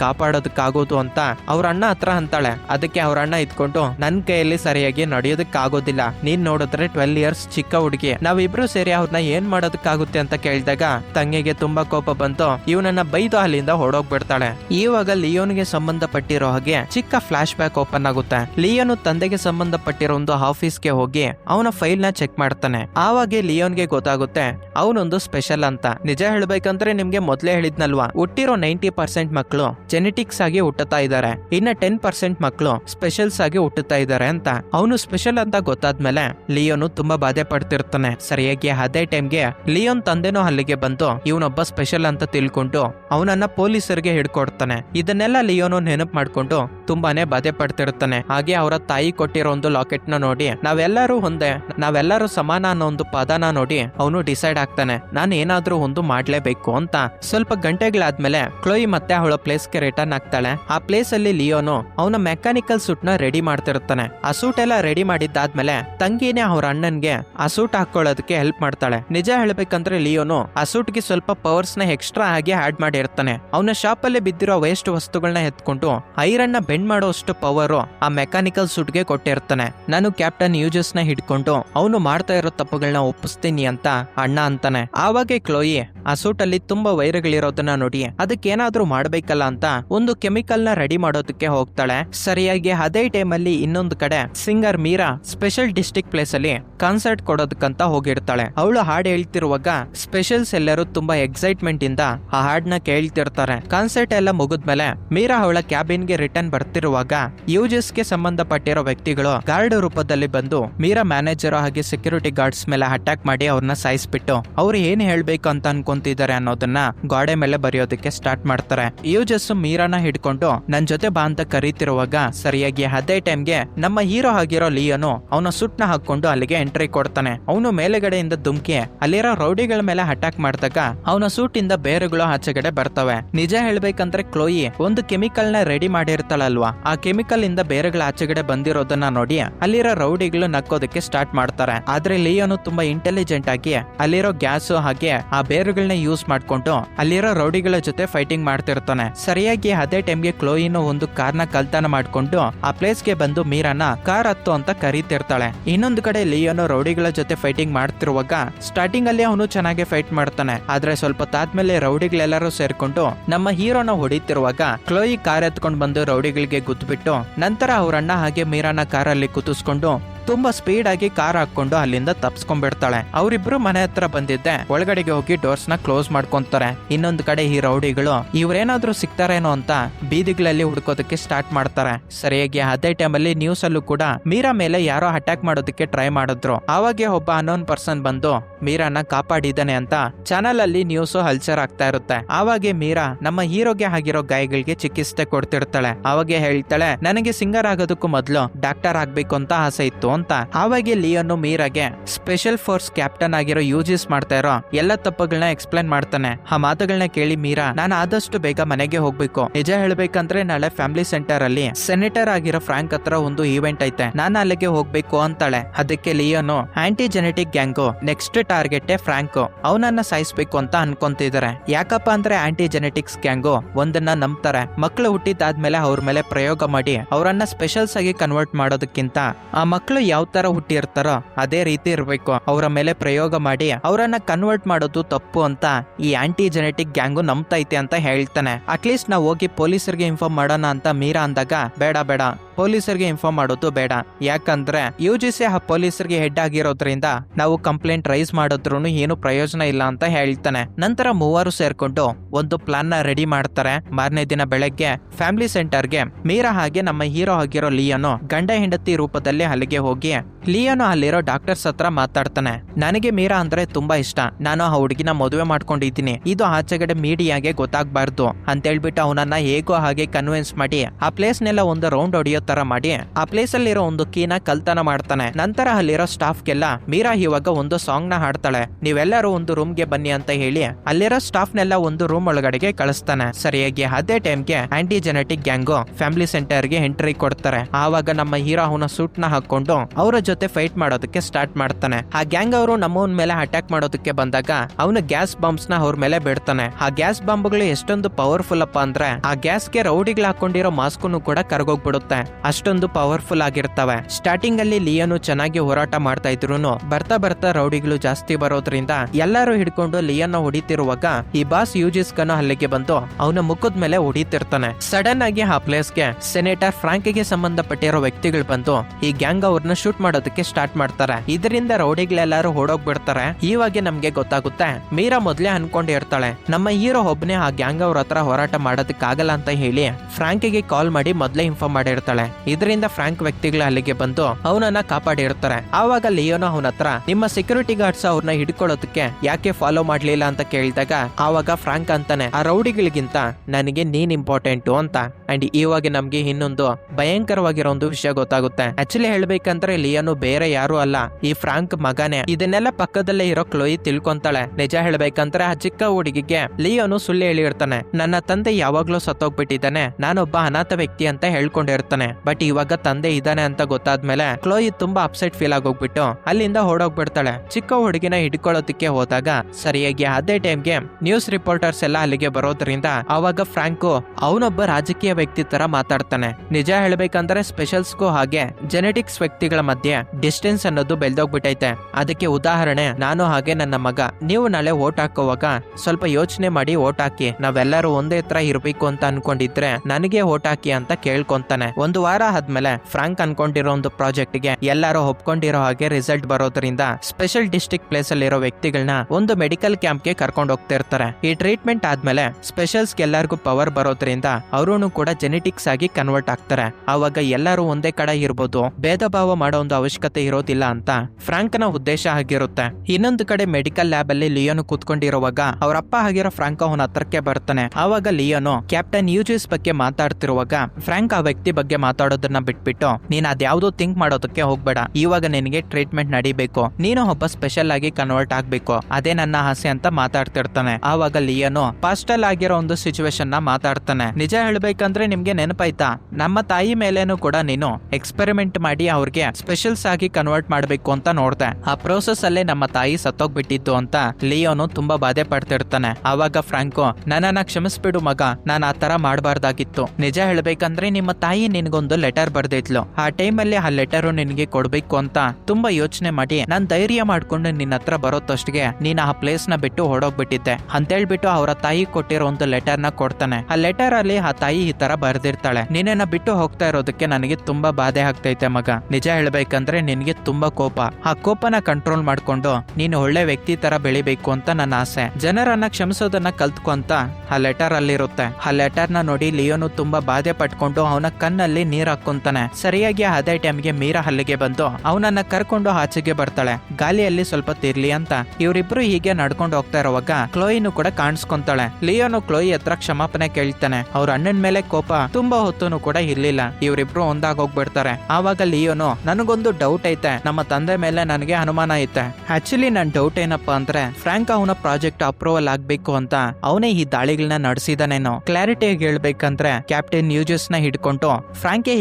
ಕಾಪಾಡೋದಕ್ಕಾಗೋದು ಅಂತ ಅವ್ರ ಅಣ್ಣ ಹತ್ರ ಅಂತಾಳೆ. ಅದಕ್ಕೆ ಅವ್ರ ಅಣ್ಣ ಇದ್ಕೊಂಡು, ನನ್ ಕೈಯಲ್ಲಿ ಸರಿಯಾಗಿ ನಡೆಯೋದಕ್ಕಾಗೋದಿಲ್ಲ. ನೀನ್ ನೋಡಿದ್ರೆ ಟ್ವೆಲ್ ಇಯರ್ಸ್ ಚಿಕ್ಕ ಹುಡುಗಿ. ನಾವಿಬ್ರು ಸೇರಿ ಅವ್ರನ್ನ ಏನ್ ಮಾಡೋದಕ್ಕಾಗುತ್ತೆ ಅಂತ ಕೇಳಿದಾಗ, ತಂಗಿಗೆ ತುಂಬಾ ಕೋಪ ಬಂತು. ಇವನನ್ನ ಬೈದು ಅಲ್ಲಿಂದ ಹೊಡೋಗ್ಬಿಡ್ತಾಳೆ ಇವಾಗ ಲಿಯೋನ್ಗೆ ಸಂಬಂಧಪಟ್ಟಿರೋ ಹಾಗೆ ಚಿಕ್ಕ ಫ್ಲಾಶ್ ಬ್ಯಾಕ್ ಓಪನ್ ಆಗುತ್ತೆ. ಲಿಯೋನು ತಂದೆಗೆ ಸಂಬಂಧಪಟ್ಟಿರೋ ಒಂದು ಆಫೀಸ್ಗೆ ಹೋಗಿ ಅವನ ಫೈಲ್ನ ಚೆಕ್ ಮಾಡ್ತಾನೆ. ಆವಾಗೆ ಲಿಯೋನ್ಗೆ ಗೊತ್ತಾಗುತ್ತೆ, ಅವನೊಂದು ಸ್ಪೆಷಲ್ ಅಂತ. ನಿಜ ಹೇಳ್ಬೇಕಂದ್ರೆ ನಿಮ್ಗೆ ಮೊದ್ಲೇ ಹೇಳಿದ್ನಲ್ವಾ? ಹುಟ್ಟಿರೋ ನೈಂಟಿ ಪರ್ಸೆಂಟ್ ಮಕ್ಕಳು ಜೆನೆಟಿಕ್ಸ್ ಆಗಿ ಹುಟ್ಟುತ್ತಾ ಇದ್ದಾರೆ. ಇನ್ನ ಟೆನ್ ಪರ್ಸೆಂಟ್ ಮಕ್ಕಳು ಸ್ಪೆಷಲ್ಸ್ ಆಗಿ ಹುಟ್ಟುತ್ತಾ ಇದ್ದಾರೆ ಅಂತ ಅವನು ಸ್ಪೆಷಲ್ ಅಂತ ಗೊತ್ತಾದ್ಮೇಲೆ ಲಿಯೋನು ತುಂಬಾ ಬಾಧೆ ಪಡ್ತಿರ್ತಾನೆ. ಸರಿಯಾಗಿ ಅದೇ ಟೈಮ್ಗೆ ಲಿಯೋನ್ ತಂದೆನೂ ಅಲ್ಲಿಗೆ ಬಂದು ಇವನೊಬ್ಬ ಸ್ಪೆಷಲ್ ಅಂತ ತಿಳ್ಕೊಂಡು ಅವನನ್ನ ಪೊಲೀಸರಿಗೆ ಹಿಡ್ಕೊಡ್ತಾನೆ. ಇದನ್ನೆಲ್ಲ ಲಿಯೋನು ನೆನಪು ಮಾಡ್ಕೊಂಡು ತುಂಬಾನೇ ಬಾಧೆ ಪಡ್ತಿರ್ತಾನೆ. ಹಾಗೆ ಅವರ ತಾಯಿ ಕೊಟ್ಟಿರೋ ಒಂದು ಲಾಕೆಟ್ನ ನೋಡಿ ನಾವೆಲ್ಲರೂ ಒಂದೇ, ನಾವೆಲ್ಲರೂ ಸಮಾನ ಅನ್ನೋ ಒಂದು ಪದನ ನೋಡಿ ಅವನು ಡಿಸೈಡ್ ಆಗ್ತಾನೆ. ನಾನು ಏನಾದ್ರೂ ಒಂದು ಮಾಡ್ಲೇಬೇಕು ಅಂತ ಸ್ವಲ್ಪ ಗಂಟೆಗಳಾದ್ಮೇಲೆ ಕ್ಲೋಯಿ ಮತ್ತೆ ಅವಳ ಪ್ಲೇಸ್ಗೆ ರಿಟರ್ನ್ ಆಗ್ತಾಳೆ ಆ ಪ್ಲೇಸ್ ಅಲ್ಲಿ ಲಿಯೋನು ಅವನ ಮೆಕ್ಯಾನಿಕಲ್ ಸೂಟ್ನ ರೆಡಿ ಮಾಡ್ತಿರ್ತಾನೆ ಆ ಸೂಟ್ ಎಲ್ಲ ರೆಡಿ ಮಾಡಿದ್ದಾದ್ಮೇಲೆ ತಂಗಿನೇ ಅವ್ರ ಅಣ್ಣನ್ಗೆ ಆ ಸೂಟ್ ಹಾಕೊಳ್ಳೋದಕ್ಕೆ ಹೆಲ್ಪ್ ಮಾಡ್ತಾಳೆ. ನಿಜ ಹೇಳ್ಬೇಕಂದ್ರೆ ಲಿಯೋನು ಆ ಸೂಟ್ಗೆ ಸ್ವಲ್ಪ ಪವರ್ಸ್ನ ಎಕ್ಸ್ಟ್ರಾ ಆಗಿ ಆಡ್ ಮಾಡಿರ್ತಾನೆ. ಅವನ ಶಾಪ್ ಅಲ್ಲಿ ಬಿದ್ದಿರೋ ವೇಸ್ಟ್ ವಸ್ತುಗಳನ್ನ ಎತ್ಕೊಂಡು ಐರನ್ನ ಬೆಂಡ್ ಮಾಡೋಷ್ಟು ಪವರ್ ಆ ಮೆಕ್ಯಾನಿಕಲ್ ಸೂಟ್ಗೆ ಕೊಟ್ಟಿರ್ತಾನೆ. ನಾನು ಕ್ಯಾಪ್ಟನ್ ಯೂಜಸ್ನ ಹಿಡ್ಕೊಂಡು ಅವನು ಮಾಡ್ತಾ ಇರೋ ತಪ್ಪುಗಳನ್ನ ಒಪ್ಪಿಸ್ತೀನಿ ಅಂತ ಅಣ್ಣ ಅಂತಾನೆ. ಆವಾಗೆ ಕ್ಲೋಯಿ ಆ ಸೂಟ್ ಅಲ್ಲಿ ತುಂಬಾ ವೈರ್ಗಳಿರೋದನ್ನ ನೋಡಿ ಅದಕ್ಕೆ ಏನಾದ್ರೂ ಮಾಡ್ಬೇಕಲ್ಲ ಅಂತ ಒಂದು ಕೆಮಿಕಲ್ನ ರೆಡಿ ಮಾಡೋದಕ್ಕೆ ಹೋಗ್ತಾಳೆ. ಸರಿಯಾಗಿ ಅದೇ ಟೈಮ್ ಅಲ್ಲಿ ಇನ್ನೊಂದು ಕಡೆ singer Meera special district place ಅಲ್ಲಿ ಕಾನ್ಸರ್ಟ್ ಕೊಡೋದಕ್ಕಂತ ಹೋಗಿರ್ತಾಳೆ. ಅವಳು ಹಾಡ್ ಹೇಳ್ತಿರುವಾಗ ಸ್ಪೆಷಲ್ಸ್ ಎಲ್ಲರೂ ತುಂಬಾ ಎಕ್ಸೈಟ್ಮೆಂಟ್ ಇಂದ ಆ ಹಾಡ್ನ ಕೇಳ್ತಿರ್ತಾರೆ. ಕಾನ್ಸರ್ಟ್ ಎಲ್ಲ ಮುಗಿದ್ಮೇಲೆ ಮೀರಾ ಅವಳ ಕ್ಯಾಬಿನ್ಗೆ ರಿಟರ್ನ್ ಬರ್ತಿರುವಾಗ ಯೂಜಸ್ಗೆ ಸಂಬಂಧಪಟ್ಟಿರೋ ವ್ಯಕ್ತಿಗಳು ಗಾರ್ಡ್ ರೂಪದಲ್ಲಿ ಬಂದು ಮೀರಾ ಮ್ಯಾನೇಜರ್ ಹಾಗೆ ಸೆಕ್ಯೂರಿಟಿ ಗಾರ್ಡ್ಸ್ ಮೇಲೆ ಅಟ್ಯಾಕ್ ಮಾಡಿ ಅವ್ರನ್ನ ಸಾಯಿಸ್ಬಿಟ್ಟು ಅವ್ರು ಏನ್ ಹೇಳ್ಬೇಕು ಅಂತ ಅನ್ಕೊಂತಿದ್ದಾರೆ ಅನ್ನೋದನ್ನ ಗೋಡೆ ಮೇಲೆ ಬರೆಯೋದಕ್ಕೆ ಸ್ಟಾರ್ಟ್ ಮಾಡ್ತಾರೆ. ಯೂಜಸ್ ಮೀರಾನ ಹಿಡ್ಕೊಂಡು ನನ್ ಜೊತೆ ಬಾ ಅಂತ ಕರೀತಿರುವಾಗ ಸರಿಯಾಗಿ ಅದೇ ಟೈಮ್ಗೆ ನಮ್ಮ ಹೀರೋ ಆಗಿರೋ ಲಿಯೋನು ಅವನ ಸುಟ್ನ ಹಾಕೊಂಡು ಅಲ್ಲಿಗೆ ಎಂಟ್ರಿ ಕೊಡ್ತಾನೆ. ಅವನು ಮೇಲೆಗಡೆಯಿಂದ ದುಮ್ಕಿ ಅಲ್ಲಿರೋ ರೌಡಿಗಳ ಮೇಲೆ ಅಟ್ಯಾಕ್ ಮಾಡಿದಾಗ ಅವನ ಸೂಟ್ ಇಂದ ಬೇರುಗಳು ಆಚೆಗಡೆ ಬರ್ತವೆ. ನಿಜ ಹೇಳ್ಬೇಕಂದ್ರೆ ಕ್ಲೋಯಿ ಒಂದು ಕೆಮಿಕಲ್ನ ರೆಡಿ ಮಾಡಿರ್ತಾಳಲ್ವಾ? ಆ ಕೆಮಿಕಲ್ ಇಂದ ಬೇರುಗಳ ಆಚೆಗಡೆ ಬಂದಿರೋದನ್ನ ನೋಡಿ ಅಲ್ಲಿರೋ ರೌಡಿಗಳು ನಕ್ಕೋದಕ್ಕೆ ಸ್ಟಾರ್ಟ್ ಮಾಡ್ತಾರೆ. ಆದ್ರೆ ಲಿಯೋನು ತುಂಬಾ ಇಂಟೆಲಿಜೆಂಟ್ ಆಗಿ ಅಲ್ಲಿರೋ ಗ್ಯಾಸ್ ಹಾಗೆ ಆ ಬೇರುಗಳನ್ನ ಯೂಸ್ ಮಾಡ್ಕೊಂಡು ಅಲ್ಲಿರೋ ರೌಡಿಗಳ ಜೊತೆ ಫೈಟಿಂಗ್ ಮಾಡ್ತಿರ್ತಾನೆ. ಸರಿಯಾಗಿ ಅದೇ ಟೈಮ್ಗೆ ಕ್ಲೋಯಿನ ಒಂದು ಕಾರ್ನ ಕಲ್ತಾನ ಮಾಡ್ಕೊಂಡು ಆ ಪ್ಲೇಸ್ಗೆ ಬಂದು ಮೀರಾನ ಕಾರ್ ಹತ್ತು ಅಂತ ಕರೀತಿರ್ತಾಳೆ. ಇನ್ನೊಂದು ಕಡೆ ಲಿಯೋನು ರೌಡಿಗಳ ಜೊತೆ ಫೈಟಿಂಗ್ ಮಾಡ್ತಿರುವಾಗ ಸ್ಟಾರ್ಟಿಂಗ್ ಅಲ್ಲಿ ಅವನು ಚೆನ್ನಾಗಿ ಫೈಟ್ ಮಾಡ್ತಾನೆ. ಆದ್ರೆ ಸ್ವಲ್ಪ ತಾದ್ಮೇಲೆ ರೌಡಿಗಳೆಲ್ಲರೂ ಸೇರ್ಕೊಂಡು ನಮ್ಮ ಹೀರೋನ ಹೊಡಿತಿರುವಾಗ ಕ್ಲೋಯಿ ಕಾರ್ ಎತ್ಕೊಂಡು ಬಂದು ರೌಡಿಗಳಿಗೆ ಗುದ್ಬಿಟ್ಟು ನಂತರ ಅವರಣ್ಣ ಹಾಗೆ ಮೀರಾನ ಕಾರಲ್ಲಿ ಕುತ್ತಿಸ್ಕೊಂಡು ತುಂಬಾ ಸ್ಪೀಡ್ ಆಗಿ ಕಾರ್ ಹಾಕೊಂಡು ಅಲ್ಲಿಂದ ತಪ್ಸ್ಕೊಂಡ್ಬಿಡ್ತಾಳೆ. ಅವರಿಬ್ರು ಮನೆ ಹತ್ರ ಬಂದಿದ್ದೆ. ಒಳಗಡೆಗೆ ಹೋಗಿ ಡೋರ್ಸ್ನ ಕ್ಲೋಸ್ ಮಾಡ್ಕೊಂತಾರೆ. ಇನ್ನೊಂದು ಕಡೆ ಈ ರೌಡಿಗಳು, ಇವ್ರೇನಾದ್ರೂ ಸಿಗ್ತಾರೇನೋ ಅಂತ ಬೀದಿಗಳಲ್ಲಿ ಹುಡ್ಕೋದಕ್ಕೆ ಸ್ಟಾರ್ಟ್ ಮಾಡ್ತಾರೆ. ಸರಿಯಾಗಿ ಅದೇ ಟೈಮ್ ಅಲ್ಲಿ ನ್ಯೂಸ್ ಅಲ್ಲೂ ಕೂಡ ಮೀರಾ ಮೇಲೆ ಯಾರೋ ಅಟ್ಯಾಕ್ ಮಾಡೋದಕ್ಕೆ ಟ್ರೈ ಮಾಡಿದ್ರು. ಆವಾಗೆ ಒಬ್ಬ ಅನ್ನೋನ್ ಪರ್ಸನ್ ಬಂದು, ಮೀರಾನ ಕಾಪಾಡಿದ್ದಾನೆ ಅಂತ ಚಾನಲ್ ಅಲ್ಲಿ ನ್ಯೂಸ್ ಹಲ್ಚರ್ ಆಗ್ತಾ ಇರುತ್ತೆ. ಆವಾಗೆ ಮೀರಾ ನಮ್ಮ ಹೀರೋಗೆ ಆಗಿರೋ ಗಾಯಗಳಿಗೆ ಚಿಕಿತ್ಸೆ ಕೊಡ್ತಿರ್ತಾಳೆ. ಅವಾಗೆ ಹೇಳ್ತಾಳೆ, ನನಗೆ ಸಿಂಗರ್ ಆಗೋದಕ್ಕೂ ಮೊದ್ಲು ಡಾಕ್ಟರ್ ಆಗ್ಬೇಕು ಅಂತ ಆಸೆ ಇತ್ತು. ಅಂತ ಆವಾಗ ಲಿಯೋನು ಮೀರಾಗೆ ಸ್ಪೆಷಲ್ ಫೋರ್ಸ್ ಕ್ಯಾಪ್ಟನ್ ಆಗಿರೋ ಯೂಜಿಸ್ ಮಾಡ್ತಾ ಇರೋ ಎಲ್ಲ ತಪ್ಪುಗಳನ್ನ ಎಕ್ಸ್ಪ್ಲೈನ್ ಮಾಡ್ತಾನೆ. ಆ ಮಾತುಗಳನ್ನ ಕೇಳಿ ಮೀರಾ, ನಾನು ಆದಷ್ಟು ಬೇಗ ಮನೆಗೆ ಹೋಗ್ಬೇಕು. ನಿಜ ಹೇಳ್ಬೇಕಂದ್ರೆ ನಾಳೆ ಫ್ಯಾಮಿಲಿ ಸೆಂಟರ್ ಅಲ್ಲಿ ಸೆನೆಟರ್ ಆಗಿರೋ ಫ್ರಾಂಕ್ ಹತ್ರ ಒಂದು ಈವೆಂಟ್ ಐತೆ. ನಾನು ಅಲ್ಲಿಗೆ ಹೋಗ್ಬೇಕು ಅಂತಾಳೆ. ಅದಕ್ಕೆ Leon anti genetic gang next target Frank ಅವನನ್ನ ಸಾಯಿಸ್ಬೇಕು ಅಂತ ಅನ್ಕೊಂತಿದ್ದಾರೆ ಯಾಕಪ್ಪ ಅಂದ್ರೆ ಆಂಟಿ ಜೆನೆಟಿಕ್ಸ್ ಗ್ಯಾಂಗು ಒಂದನ್ನ ನಂಬ್ತಾರೆ. ಮಕ್ಕಳು ಹುಟ್ಟಿದಾದ್ಮೇಲೆ ಅವ್ರ ಮೇಲೆ ಪ್ರಯೋಗ ಮಾಡಿ ಅವರನ್ನ ಸ್ಪೆಷಲ್ಸ್ ಆಗಿ ಕನ್ವರ್ಟ್ ಮಾಡೋದಕ್ಕಿಂತ ಆ ಮಕ್ಕಳು ಯಾವ ತರ ಹುಟ್ಟಿರ್ತಾರೋ ಅದೇ ರೀತಿ ಇರಬೇಕು. ಅವರ ಮೇಲೆ ಪ್ರಯೋಗ ಮಾಡಿ ಅವರನ್ನ ಕನ್ವರ್ಟ್ ಮಾಡೋದು ತಪ್ಪು ಅಂತ ಈ ಆಂಟಿ ಜೆನೆಟಿಕ್ ಗ್ಯಾಂಗು ನಂಬ್ತೈತೆ ಅಂತ ಹೇಳ್ತಾನೆ. ಅಟ್ಲೀಸ್ಟ್ ನಾವು ಹೋಗಿ ಪೊಲೀಸರಿಗೆ ಇನ್ಫಾರ್ಮ್ ಮಾಡೋಣ ಅಂತ ಮೀರಾ ಅಂದಾಗ ಬೇಡ ಬೇಡ. ಪೊಲೀಸರಿಗೆ ಇನ್ಫಾರ್ಮ್ ಮಾಡೋದು ಬೇಡ. ಯಾಕಂದ್ರೆ ಯು ಜಿ ಸಿ ಆ ಪೊಲೀಸರಿಗೆ ಹೆಡ್ ಆಗಿರೋದ್ರಿಂದ ನಾವು ಕಂಪ್ಲೇಂಟ್ ರೈಸ್ ಮಾಡಿದ್ರು ಏನು ಪ್ರಯೋಜನ ಇಲ್ಲ ಅಂತ ಹೇಳ್ತಾನೆ. ನಂತರ ಮೂವರು ಸೇರ್ಕೊಂಡು ಒಂದು ಪ್ಲಾನ್ನ ರೆಡಿ ಮಾಡ್ತಾರೆ. ಮಾರನೇ ದಿನ ಬೆಳಗ್ಗೆ ಫ್ಯಾಮಿಲಿ ಸೆಂಟರ್ಗೆ ಮೀರಾ ಹಾಗೆ ನಮ್ಮ ಹೀರೋ ಆಗಿರೋ ಲಿಯೋನು ಗಂಡ ಹೆಂಡತಿ ರೂಪದಲ್ಲಿ ಅಲ್ಲಿಗೆ ಹೋಗಿ ಲಿಯೋನು ಅಲ್ಲಿರೋ ಡಾಕ್ಟರ್ಸ್ ಹತ್ರ ಮಾತಾಡ್ತಾನೆ. ನನಗೆ ಮೀರಾ ಅಂದ್ರೆ ತುಂಬಾ ಇಷ್ಟ. ನಾನು ಆ ಹುಡುಗಿನ ಮದುವೆ ಮಾಡ್ಕೊಂಡಿದ್ದೀನಿ. ಇದು ಆಚೆಗಡೆ ಮೀಡಿಯಾಗೆ ಗೊತ್ತಾಗ್ಬಾರ್ದು. ಅಂತ ಹೇಳ್ಬಿಟ್ಟು ಅವನನ್ನ ಹೇಗೋ ಹಾಗೆ ಕನ್ವಿನ್ಸ್ ಮಾಡಿ ಆ ಪ್ಲೇಸ್ ನೆಲ್ಲ ಒಂದು ರೌಂಡ್ ಹೊಡಿಯೋ ತರ ಮಾಡಿ, ಆ ಪ್ಲೇಸ್ ಅಲ್ಲಿರೋ ಒಂದು ಕೀನ ಕಲ್ತನ ಮಾಡ್ತಾನೆ. ನಂತರ ಅಲ್ಲಿರೋ ಸ್ಟಾಫ್ಗೆಲ್ಲ, ಮೀರಾ, ಇವಾಗ ಒಂದು ಸಾಂಗ್ನ ಹಾಡ್ತಾಳೆ. ನೀವೆಲ್ಲರೂ ಒಂದು ರೂಮ್ಗೆ ಬನ್ನಿ ಅಂತ ಹೇಳಿ, ಅಲ್ಲಿರೋ ಸ್ಟಾಫ್ ನೆಲ್ಲ ಒಂದು ರೂಮ್ ಒಳಗಡೆಗೆ ಕಳಿಸ್ತಾನೆ. ಸರಿಯಾಗಿ ಅದೇ ಟೈಮ್ಗೆ ಆಂಟಿ ಜೆನೆಟಿಕ್ ಗ್ಯಾಂಗು ಫ್ಯಾಮಿಲಿ ಸೆಂಟರ್ಗೆ ಎಂಟ್ರಿ ಕೊಡ್ತಾರೆ. ಆವಾಗ ನಮ್ಮ ಹೀರೋ ಅವನ ಸೂಟ್ನ ಹಾಕೊಂಡು ಅವರ ಜೊತೆ ಫೈಟ್ ಮಾಡೋದಕ್ಕೆ ಸ್ಟಾರ್ಟ್ ಮಾಡ್ತಾನೆ. ಆ ಗ್ಯಾಂಗ್ ಅವರು ನಮ್ಮವನ್ ಮೇಲೆ ಅಟ್ಯಾಕ್ ಮಾಡೋದಕ್ಕೆ ಬಂದಾಗ, ಅವನು ಗ್ಯಾಸ್ ಬಾಂಬ್ಸ್ನ ಅವ್ರ ಮೇಲೆ ಬಿಡ್ತಾನೆ. ಆ ಗ್ಯಾಸ್ ಬಾಂಬ್ಗಳು ಎಷ್ಟೊಂದು ಪವರ್ಫುಲ್ ಅಪ್ಪ ಅಂದ್ರೆ, ಆ ಗ್ಯಾಸ್ಗೆ ರೌಡಿಗಳು ಹಾಕೊಂಡಿರೋ ಮಾಸ್ಕ್ ಕೂಡ ಕರಗೋಗ್ಬಿಡುತ್ತೆ. ಅಷ್ಟೊಂದು ಪವರ್ಫುಲ್ ಆಗಿರ್ತವೆ. ಸ್ಟಾರ್ಟಿಂಗ್ ಅಲ್ಲಿ ಲಿಯೋನು ಚೆನ್ನಾಗಿ ಹೋರಾಟ ಮಾಡ್ತಾ ಇದ್ರು ಬರ್ತಾ ಬರ್ತಾ ರೌಡಿಗಳು ಜಾಸ್ತಿ ಬರೋದ್ರಿಂದ ಎಲ್ಲರೂ ಹಿಡ್ಕೊಂಡು ಲಿಯೋನ ಹೊಡಿತಿರುವಾಗ ಈ ಬಾಸ್ ಯೂಜಿಸ್ ಕನು ಅಲ್ಲಿಗೆ ಬಂದು ಅವನ ಮುಖದ ಮೇಲೆ ಹೊಡಿತಿರ್ತಾನೆ. ಸಡನ್ ಆಗಿ ಆ ಪ್ಲೇಸ್ಗೆ ಸೆನೆಟರ್ ಫ್ರಾಂಕ್ಗೆ ಸಂಬಂಧಪಟ್ಟಿರೋ ವ್ಯಕ್ತಿಗಳು ಬಂದು ಈ ಗ್ಯಾಂಗ್ ಅವ್ರನ್ನ ಶೂಟ್ ಮಾಡೋದಕ್ಕೆ ಸ್ಟಾರ್ಟ್ ಮಾಡ್ತಾರೆ. ಇದರಿಂದ ರೌಡಿಗಳೆಲ್ಲರೂ ಹೊಡೋಗ್ಬಿಡ್ತಾರೆ ಇವಾಗ ನಮ್ಗೆ ಗೊತ್ತಾಗುತ್ತೆ, ಮೀರಾ ಮೊದ್ಲೇ ಅನ್ಕೊಂಡಿರ್ತಾಳೆ ನಮ್ಮ ಹೀರೋ ಒಬ್ನೇ ಆ ಗ್ಯಾಂಗ್ ಅವ್ರ ಹತ್ರ ಹೋರಾಟ ಮಾಡೋದಕ್ಕಾಗಲ್ಲ ಅಂತ ಹೇಳಿ ಫ್ರಾಂಕಿಗೆ ಕಾಲ್ ಮಾಡಿ ಮೊದ್ಲೇ ಇನ್ಫಾರ್ಮ್ ಮಾಡಿರ್ತಾಳೆ. ಇದರಿಂದ ಫ್ರಾಂಕ್ ವ್ಯಕ್ತಿಗಳ ಅಲ್ಲಿಗೆ ಬಂದು ಅವನನ್ನ ಕಾಪಾಡಿರ್ತಾರೆ ಆವಾಗ ಲಿಯೋನ ಅವನ ಹತ್ರ, ನಿಮ್ಮ ಸೆಕ್ಯೂರಿಟಿ ಗಾರ್ಡ್ಸ್ ಅವ್ರನ್ನ ಹಿಡ್ಕೊಳ್ಳೋದಕ್ಕೆ ಯಾಕೆ ಫಾಲೋ ಮಾಡ್ಲಿಲ್ಲ? ಅಂತ ಕೇಳಿದಾಗ, ಆವಾಗ ಫ್ರಾಂಕ್ ಅಂತಾನೆ, ಆ ರೌಡಿಗಳಿಗಿಂತ ನನಗೆ ನೀನ್ ಇಂಪಾರ್ಟೆಂಟ್ ಅಂತ. ಅಂಡ್ ಇವಾಗ ನಮ್ಗೆ ಇನ್ನೊಂದು ಭಯಂಕರವಾಗಿರೋ ಒಂದು ವಿಷಯ ಗೊತ್ತಾಗುತ್ತೆ. ಆಕ್ಚುಲಿ ಹೇಳ್ಬೇಕಂದ್ರೆ ಲಿಯೋನು ಬೇರೆ ಯಾರು ಅಲ್ಲ. ಈ ಫ್ರಾಂಕ್ ಮಗನೇ. ಇದನ್ನೆಲ್ಲ ಪಕ್ಕದಲ್ಲೇ ಇರೋ ಕ್ಲೋಯಿ ತಿಳ್ಕೊಂತಾಳೆ. ನಿಜ ಹೇಳ್ಬೇಕಂದ್ರೆ ಆ ಚಿಕ್ಕ ಹುಡುಗಿಗೆ ಲಿಯೋನು ಸುಳ್ಳು ಹೇಳಿರ್ತಾನೆ. ನನ್ನ ತಂದೆ ಯಾವಾಗ್ಲೂ ಸತ್ತೋಗ್ಬಿಟ್ಟಿದ್ದಾನೆ. ನಾನೊಬ್ಬ ಅನಾಥ ವ್ಯಕ್ತಿ ಅಂತ ಹೇಳ್ಕೊಂಡಿರ್ತಾನೆ. ಬಟ್ ಇವಾಗ ತಂದೆ ಇದ್ದಾನೆ ಅಂತ ಗೊತ್ತಾದ್ಮೇಲೆ ಕ್ಲೋಯಿ ತುಂಬಾ ಅಪ್ಸೆಟ್ ಫೀಲ್ ಆಗೋಗ್ಬಿಟ್ಟು ಅಲ್ಲಿಂದ ಹೊಡೋಗ್ಬಿಡ್ತಾಳೆ ಚಿಕ್ಕ ಹುಡುಗಿನ ಹಿಡ್ಕೊಳ್ಳೋದಕ್ಕೆ ಹೋದಾಗ ಸರಿಯಾಗಿ ಅದೇ ಟೈಮ್ಗೆ ನ್ಯೂಸ್ ರಿಪೋರ್ಟರ್ಸ್ ಎಲ್ಲ ಅಲ್ಲಿಗೆ ಬರೋದ್ರಿಂದ ಅವಾಗ ಫ್ರಾಂಕು ಅವನೊಬ್ಬ ರಾಜಕೀಯ ವ್ಯಕ್ತಿ ತರ ಮಾತಾಡ್ತಾನೆ. ನಿಜ ಹೇಳ್ಬೇಕಂದ್ರೆ ಸ್ಪೆಷಲ್ಸ್ಗೂ ಹಾಗೆ ಜೆನೆಟಿಕ್ಸ್ ವ್ಯಕ್ತಿಗಳ ಮಧ್ಯೆ ಡಿಸ್ಟೆನ್ಸ್ ಅನ್ನೋದು ಬೆಳ್ದೋಗ್ಬಿಟ್ಟೈತೆ. ಅದಕ್ಕೆ ಉದಾಹರಣೆ, ನಾನು ಹಾಗೆ ನನ್ನ ಮಗ, ನೀವು ನಾಳೆ ಓಟ್ ಹಾಕುವಾಗ ಸ್ವಲ್ಪ ಯೋಚನೆ ಮಾಡಿ ಓಟ್ ಹಾಕಿ, ನಾವೆಲ್ಲರೂ ಒಂದೇ ತರ ಇರ್ಬೇಕು ಅಂತ ಅನ್ಕೊಂಡಿದ್ರೆ ನನಗೆ ಓಟ್ ಹಾಕಿ ಅಂತ ಕೇಳ್ಕೊಂತಾನೆ. ಒಂದು ವಾರ ಆದ್ಮೇಲೆ ಫ್ರಾಂಕ್ ಅನ್ಕೊಂಡಿರೋ ಒಂದು ಪ್ರಾಜೆಕ್ಟ್ಗೆ ಎಲ್ಲರೂ ಒಪ್ಕೊಂಡಿರೋ ಹಾಗೆ ರಿಸಲ್ಟ್ ಬರೋದ್ರಿಂದ ಸ್ಪೆಷಲ್ ಡಿಸ್ಟಿಕ್ ಪ್ಲೇಸ್ ಅಲ್ಲಿರೋ ವ್ಯಕ್ತಿಗಳನ್ನ ಒಂದು ಮೆಡಿಕಲ್ ಕ್ಯಾಂಪ್ಗೆ ಕರ್ಕೊಂಡು ಹೋಗ್ತಿರ್ತಾರೆ. ಈ ಟ್ರೀಟ್ಮೆಂಟ್ ಆದ್ಮೇಲೆ ಸ್ಪೆಷಲ್ಸ್ ಎಲ್ಲರಿಗೂ ಪವರ್ ಬರೋದ್ರಿಂದ ಅವರು ಕೂಡ ಜೆನೆಟಿಕ್ಸ್ ಆಗಿ ಕನ್ವರ್ಟ್ ಆಗ್ತಾರೆ. ಆವಾಗ ಎಲ್ಲರೂ ಒಂದೇ ಕಡೆ ಇರ್ಬೋದು. ಭೇದ ಭಾವ ಮಾಡೋ ಒಂದು ಅವಶ್ಯಕತೆ ಇರೋದಿಲ್ಲ ಅಂತ ಫ್ರಾಂಕ್ನ ಉದ್ದೇಶ ಆಗಿರುತ್ತೆ. ಇನ್ನೊಂದು ಕಡೆ ಮೆಡಿಕಲ್ ಲ್ಯಾಬ್ ಅಲ್ಲಿ ಲಿಯೋನು ಕೂತ್ಕೊಂಡಿರುವಾಗ ಅವ್ರ ಅಪ್ಪ ಆಗಿರೋ ಫ್ರಾಂಕ್ ಅವನ ಹತ್ರಕ್ಕೆ ಬರ್ತಾನೆ. ಆವಾಗ ಲಿಯೋನು ಕ್ಯಾಪ್ಟನ್ ಯೂಜಿಸ್ ಬಗ್ಗೆ ಮಾತಾಡ್ತಿರುವಾಗ ಫ್ರಾಂಕ್ ಆ ವ್ಯಕ್ತಿ ಬಗ್ಗೆ ಮಾತಾಡೋದನ್ನ ಬಿಟ್ಬಿಟ್ಟು, ನೀನ್ ಅದ್ಯಾವ್ದೋ ಥಿಂಕ್ ಮಾಡೋದಕ್ಕೆ ಹೋಗ್ಬೇಡ. ಇವಾಗ ನಿನಗೆ ಟ್ರೀಟ್ಮೆಂಟ್ ನಡಿಬೇಕು. ನೀನು ಒಬ್ಬ ಸ್ಪೆಷಲ್ ಆಗಿ ಕನ್ವರ್ಟ್ ಆಗ್ಬೇಕು. ಅದೇ ನನ್ನ ಆಸೆ ಅಂತ ಮಾತಾಡ್ತಿರ್ತಾನೆ. ಆವಾಗ ಲಿಯನು ಪಾಸ್ಟಲ್ ಆಗಿರೋ ಒಂದು ಸಿಚುವೇಶನ್ನ ಮಾತಾಡ್ತಾನೆ. ನಿಜ ಹೇಳ್ಬೇಕಂದ್ರೆ ನಿಮ್ಗೆ ನೆನಪಾಯ್ತಾ? ನಮ್ಮ ತಾಯಿ ಮೇಲೇನು ಕೂಡ ನೀನು ಎಕ್ಸ್ಪೆರಿಮೆಂಟ್ ಮಾಡಿ ಅವ್ರಿಗೆ ಸ್ಪೆಷಲ್ಸ್ ಆಗಿ ಕನ್ವರ್ಟ್ ಮಾಡ್ಬೇಕು ಅಂತ ನೋಡ್ದೆ. ಆ ಪ್ರೋಸೆಸ್ ಅಲ್ಲೇ ನಮ್ಮ ತಾಯಿ ಸತ್ತೋಗ್ಬಿಟ್ಟಿದ್ದು ಅಂತ ಲಿಯೋನು ತುಂಬಾ ಬಾಧೆ ಪಡ್ತಿರ್ತಾನೆ. ಆವಾಗ ಫ್ರಾಂಕೋ, ನನ್ನನ್ನ ಕ್ಷಮಿಸ್ಬಿಡು ಮಗ. ನಾನು ಆ ತರ ಮಾಡಬಾರ್ದಾಗಿತ್ತು. ನಿಜ ಹೇಳ್ಬೇಕಂದ್ರೆ ನಿಮ್ಮ ತಾಯಿ ನಿನ್ಗೊಂದು ಲೆಟರ್ ಬರ್ದಿದ್ಲು. ಆ ಟೈಮಲ್ಲಿ ಆ ಲೆಟರ್ ನಿನಗೆ ಕೊಡ್ಬೇಕು ಅಂತ ತುಂಬಾ ಯೋಚನೆ ಮಾಡಿ ನಾನ್ ಧೈರ್ಯ ಮಾಡ್ಕೊಂಡು ನಿನ್ನ ಹತ್ರ ಬರೋತ್ತಷ್ಟಿಗೆ ನೀನ್ ಆ ಪ್ಲೇಸ್ನ ಬಿಟ್ಟು ಹೊಡೋಗ್ಬಿಟ್ಟಿದ್ದೆ ಅಂತೇಳ್ಬಿಟ್ಟು ಅವರ ತಾಯಿ ಕೊಟ್ಟಿರೋ ಒಂದು ಲೆಟರ್ನ ಕೊಡ್ತಾನೆ. ಆ ಲೆಟರ್ ಅಲ್ಲಿ ಆ ತಾಯಿ ಈ ತರ ಬರ್ದಿರ್ತಾಳೆ. ನಿನ್ನ ಬಿಟ್ಟು ಹೋಗ್ತಾ ಇರೋದಕ್ಕೆ ನನಗೆ ತುಂಬಾ ಬಾಧೆ ಆಗ್ತೈತೆ ಮಗ. ನಿಜ ಹೇಳ್ಬೇಕಂದ್ರೆ ನಿನಗೆ ತುಂಬಾ ಕೋಪ. ಆ ಕೋಪನ ಕಂಟ್ರೋಲ್ ಮಾಡ್ಕೊಂಡು ನೀನು ಒಳ್ಳೆ ವ್ಯಕ್ತಿ ತರ ಬೆಳಿಬೇಕು ಅಂತ ನನ್ನ ಆಸೆ. ಜನರನ್ನ ಕ್ಷಮಿಸೋದನ್ನ ಕಲ್ತ್ಕೊಂತ ಆ ಲೆಟರ್ ಅಲ್ಲಿರುತ್ತೆ ಆ ಲೆಟರ್ನ ನೋಡಿ ಲಿಯೋನು ತುಂಬಾ ಬಾಧೆ ಪಟ್ಕೊಂಡು ಅವನ ಕಣ್ಣಲ್ಲಿ ನೀರ್ ಹಾಕೊಂತಾನೆ ಸರಿಯಾಗಿ ಅದೇ ಟೈಮ್ಗೆ ಮೀರಾ ಹಲ್ಲಿಗೆ ಬಂದು ಅವನನ್ನ ಕರ್ಕೊಂಡು ಆಚೆಗೆ ಬರ್ತಾಳೆ. ಗಾಲಿಯಲ್ಲಿ ಸ್ವಲ್ಪ ತಿರ್ಲಿ ಅಂತ. ಇವರಿಬ್ರು ಹೀಗೆ ನಡ್ಕೊಂಡು ಹೋಗ್ತಾ ಇರುವಾಗ ಕ್ಲೋಯಿನು ಕೂಡ ಕಾಣಿಸ್ಕೊಂತಾಳೆ. ಲಿಯೋನು ಕ್ಲೋಯಿ ಹತ್ರ ಕ್ಷಮಾಪಣೆ ಕೇಳ್ತಾನೆ. ಅವ್ರ ಅಣ್ಣನ ಮೇಲೆ ಕೋಪ ತುಂಬಾ ಹೊತ್ತುನು ಕೂಡ ಇರ್ಲಿಲ್ಲ. ಇವರಿಬ್ರು ಒಂದಾಗ ಹೋಗ್ಬಿಡ್ತಾರೆ. ಆವಾಗ ಲಿಯೋನು, ನನಗೊಂದು ಡೌಟ್ ಐತೆ. ನಮ್ಮ ತಂದೆ ಮೇಲೆ ನನಗೆ ಅನುಮಾನ ಐತೆ. ಆಕ್ಚುಲಿ ನನ್ ಡೌಟ್ ಏನಪ್ಪಾ ಅಂದ್ರೆ ಫ್ರಾಂಕ್ ಅವನ ಪ್ರಾಜೆಕ್ಟ್ ಅಪ್ರೂವಲ್ ಆಗ್ಬೇಕು ಅಂತ ಅವನೇ ಈ ದಾಳಿಗಳನ್ನ ನಡೆಸಿದಾನೇನೋ. ಕ್ಲಾರಿಟಿಯಾಗಿ ಹೇಳ್ಬೇಕಂದ್ರೆ ಕ್ಯಾಪ್ಟನ್ ಯೂಜಸ್ನ ಹಿಡ್ಕೊಂಡು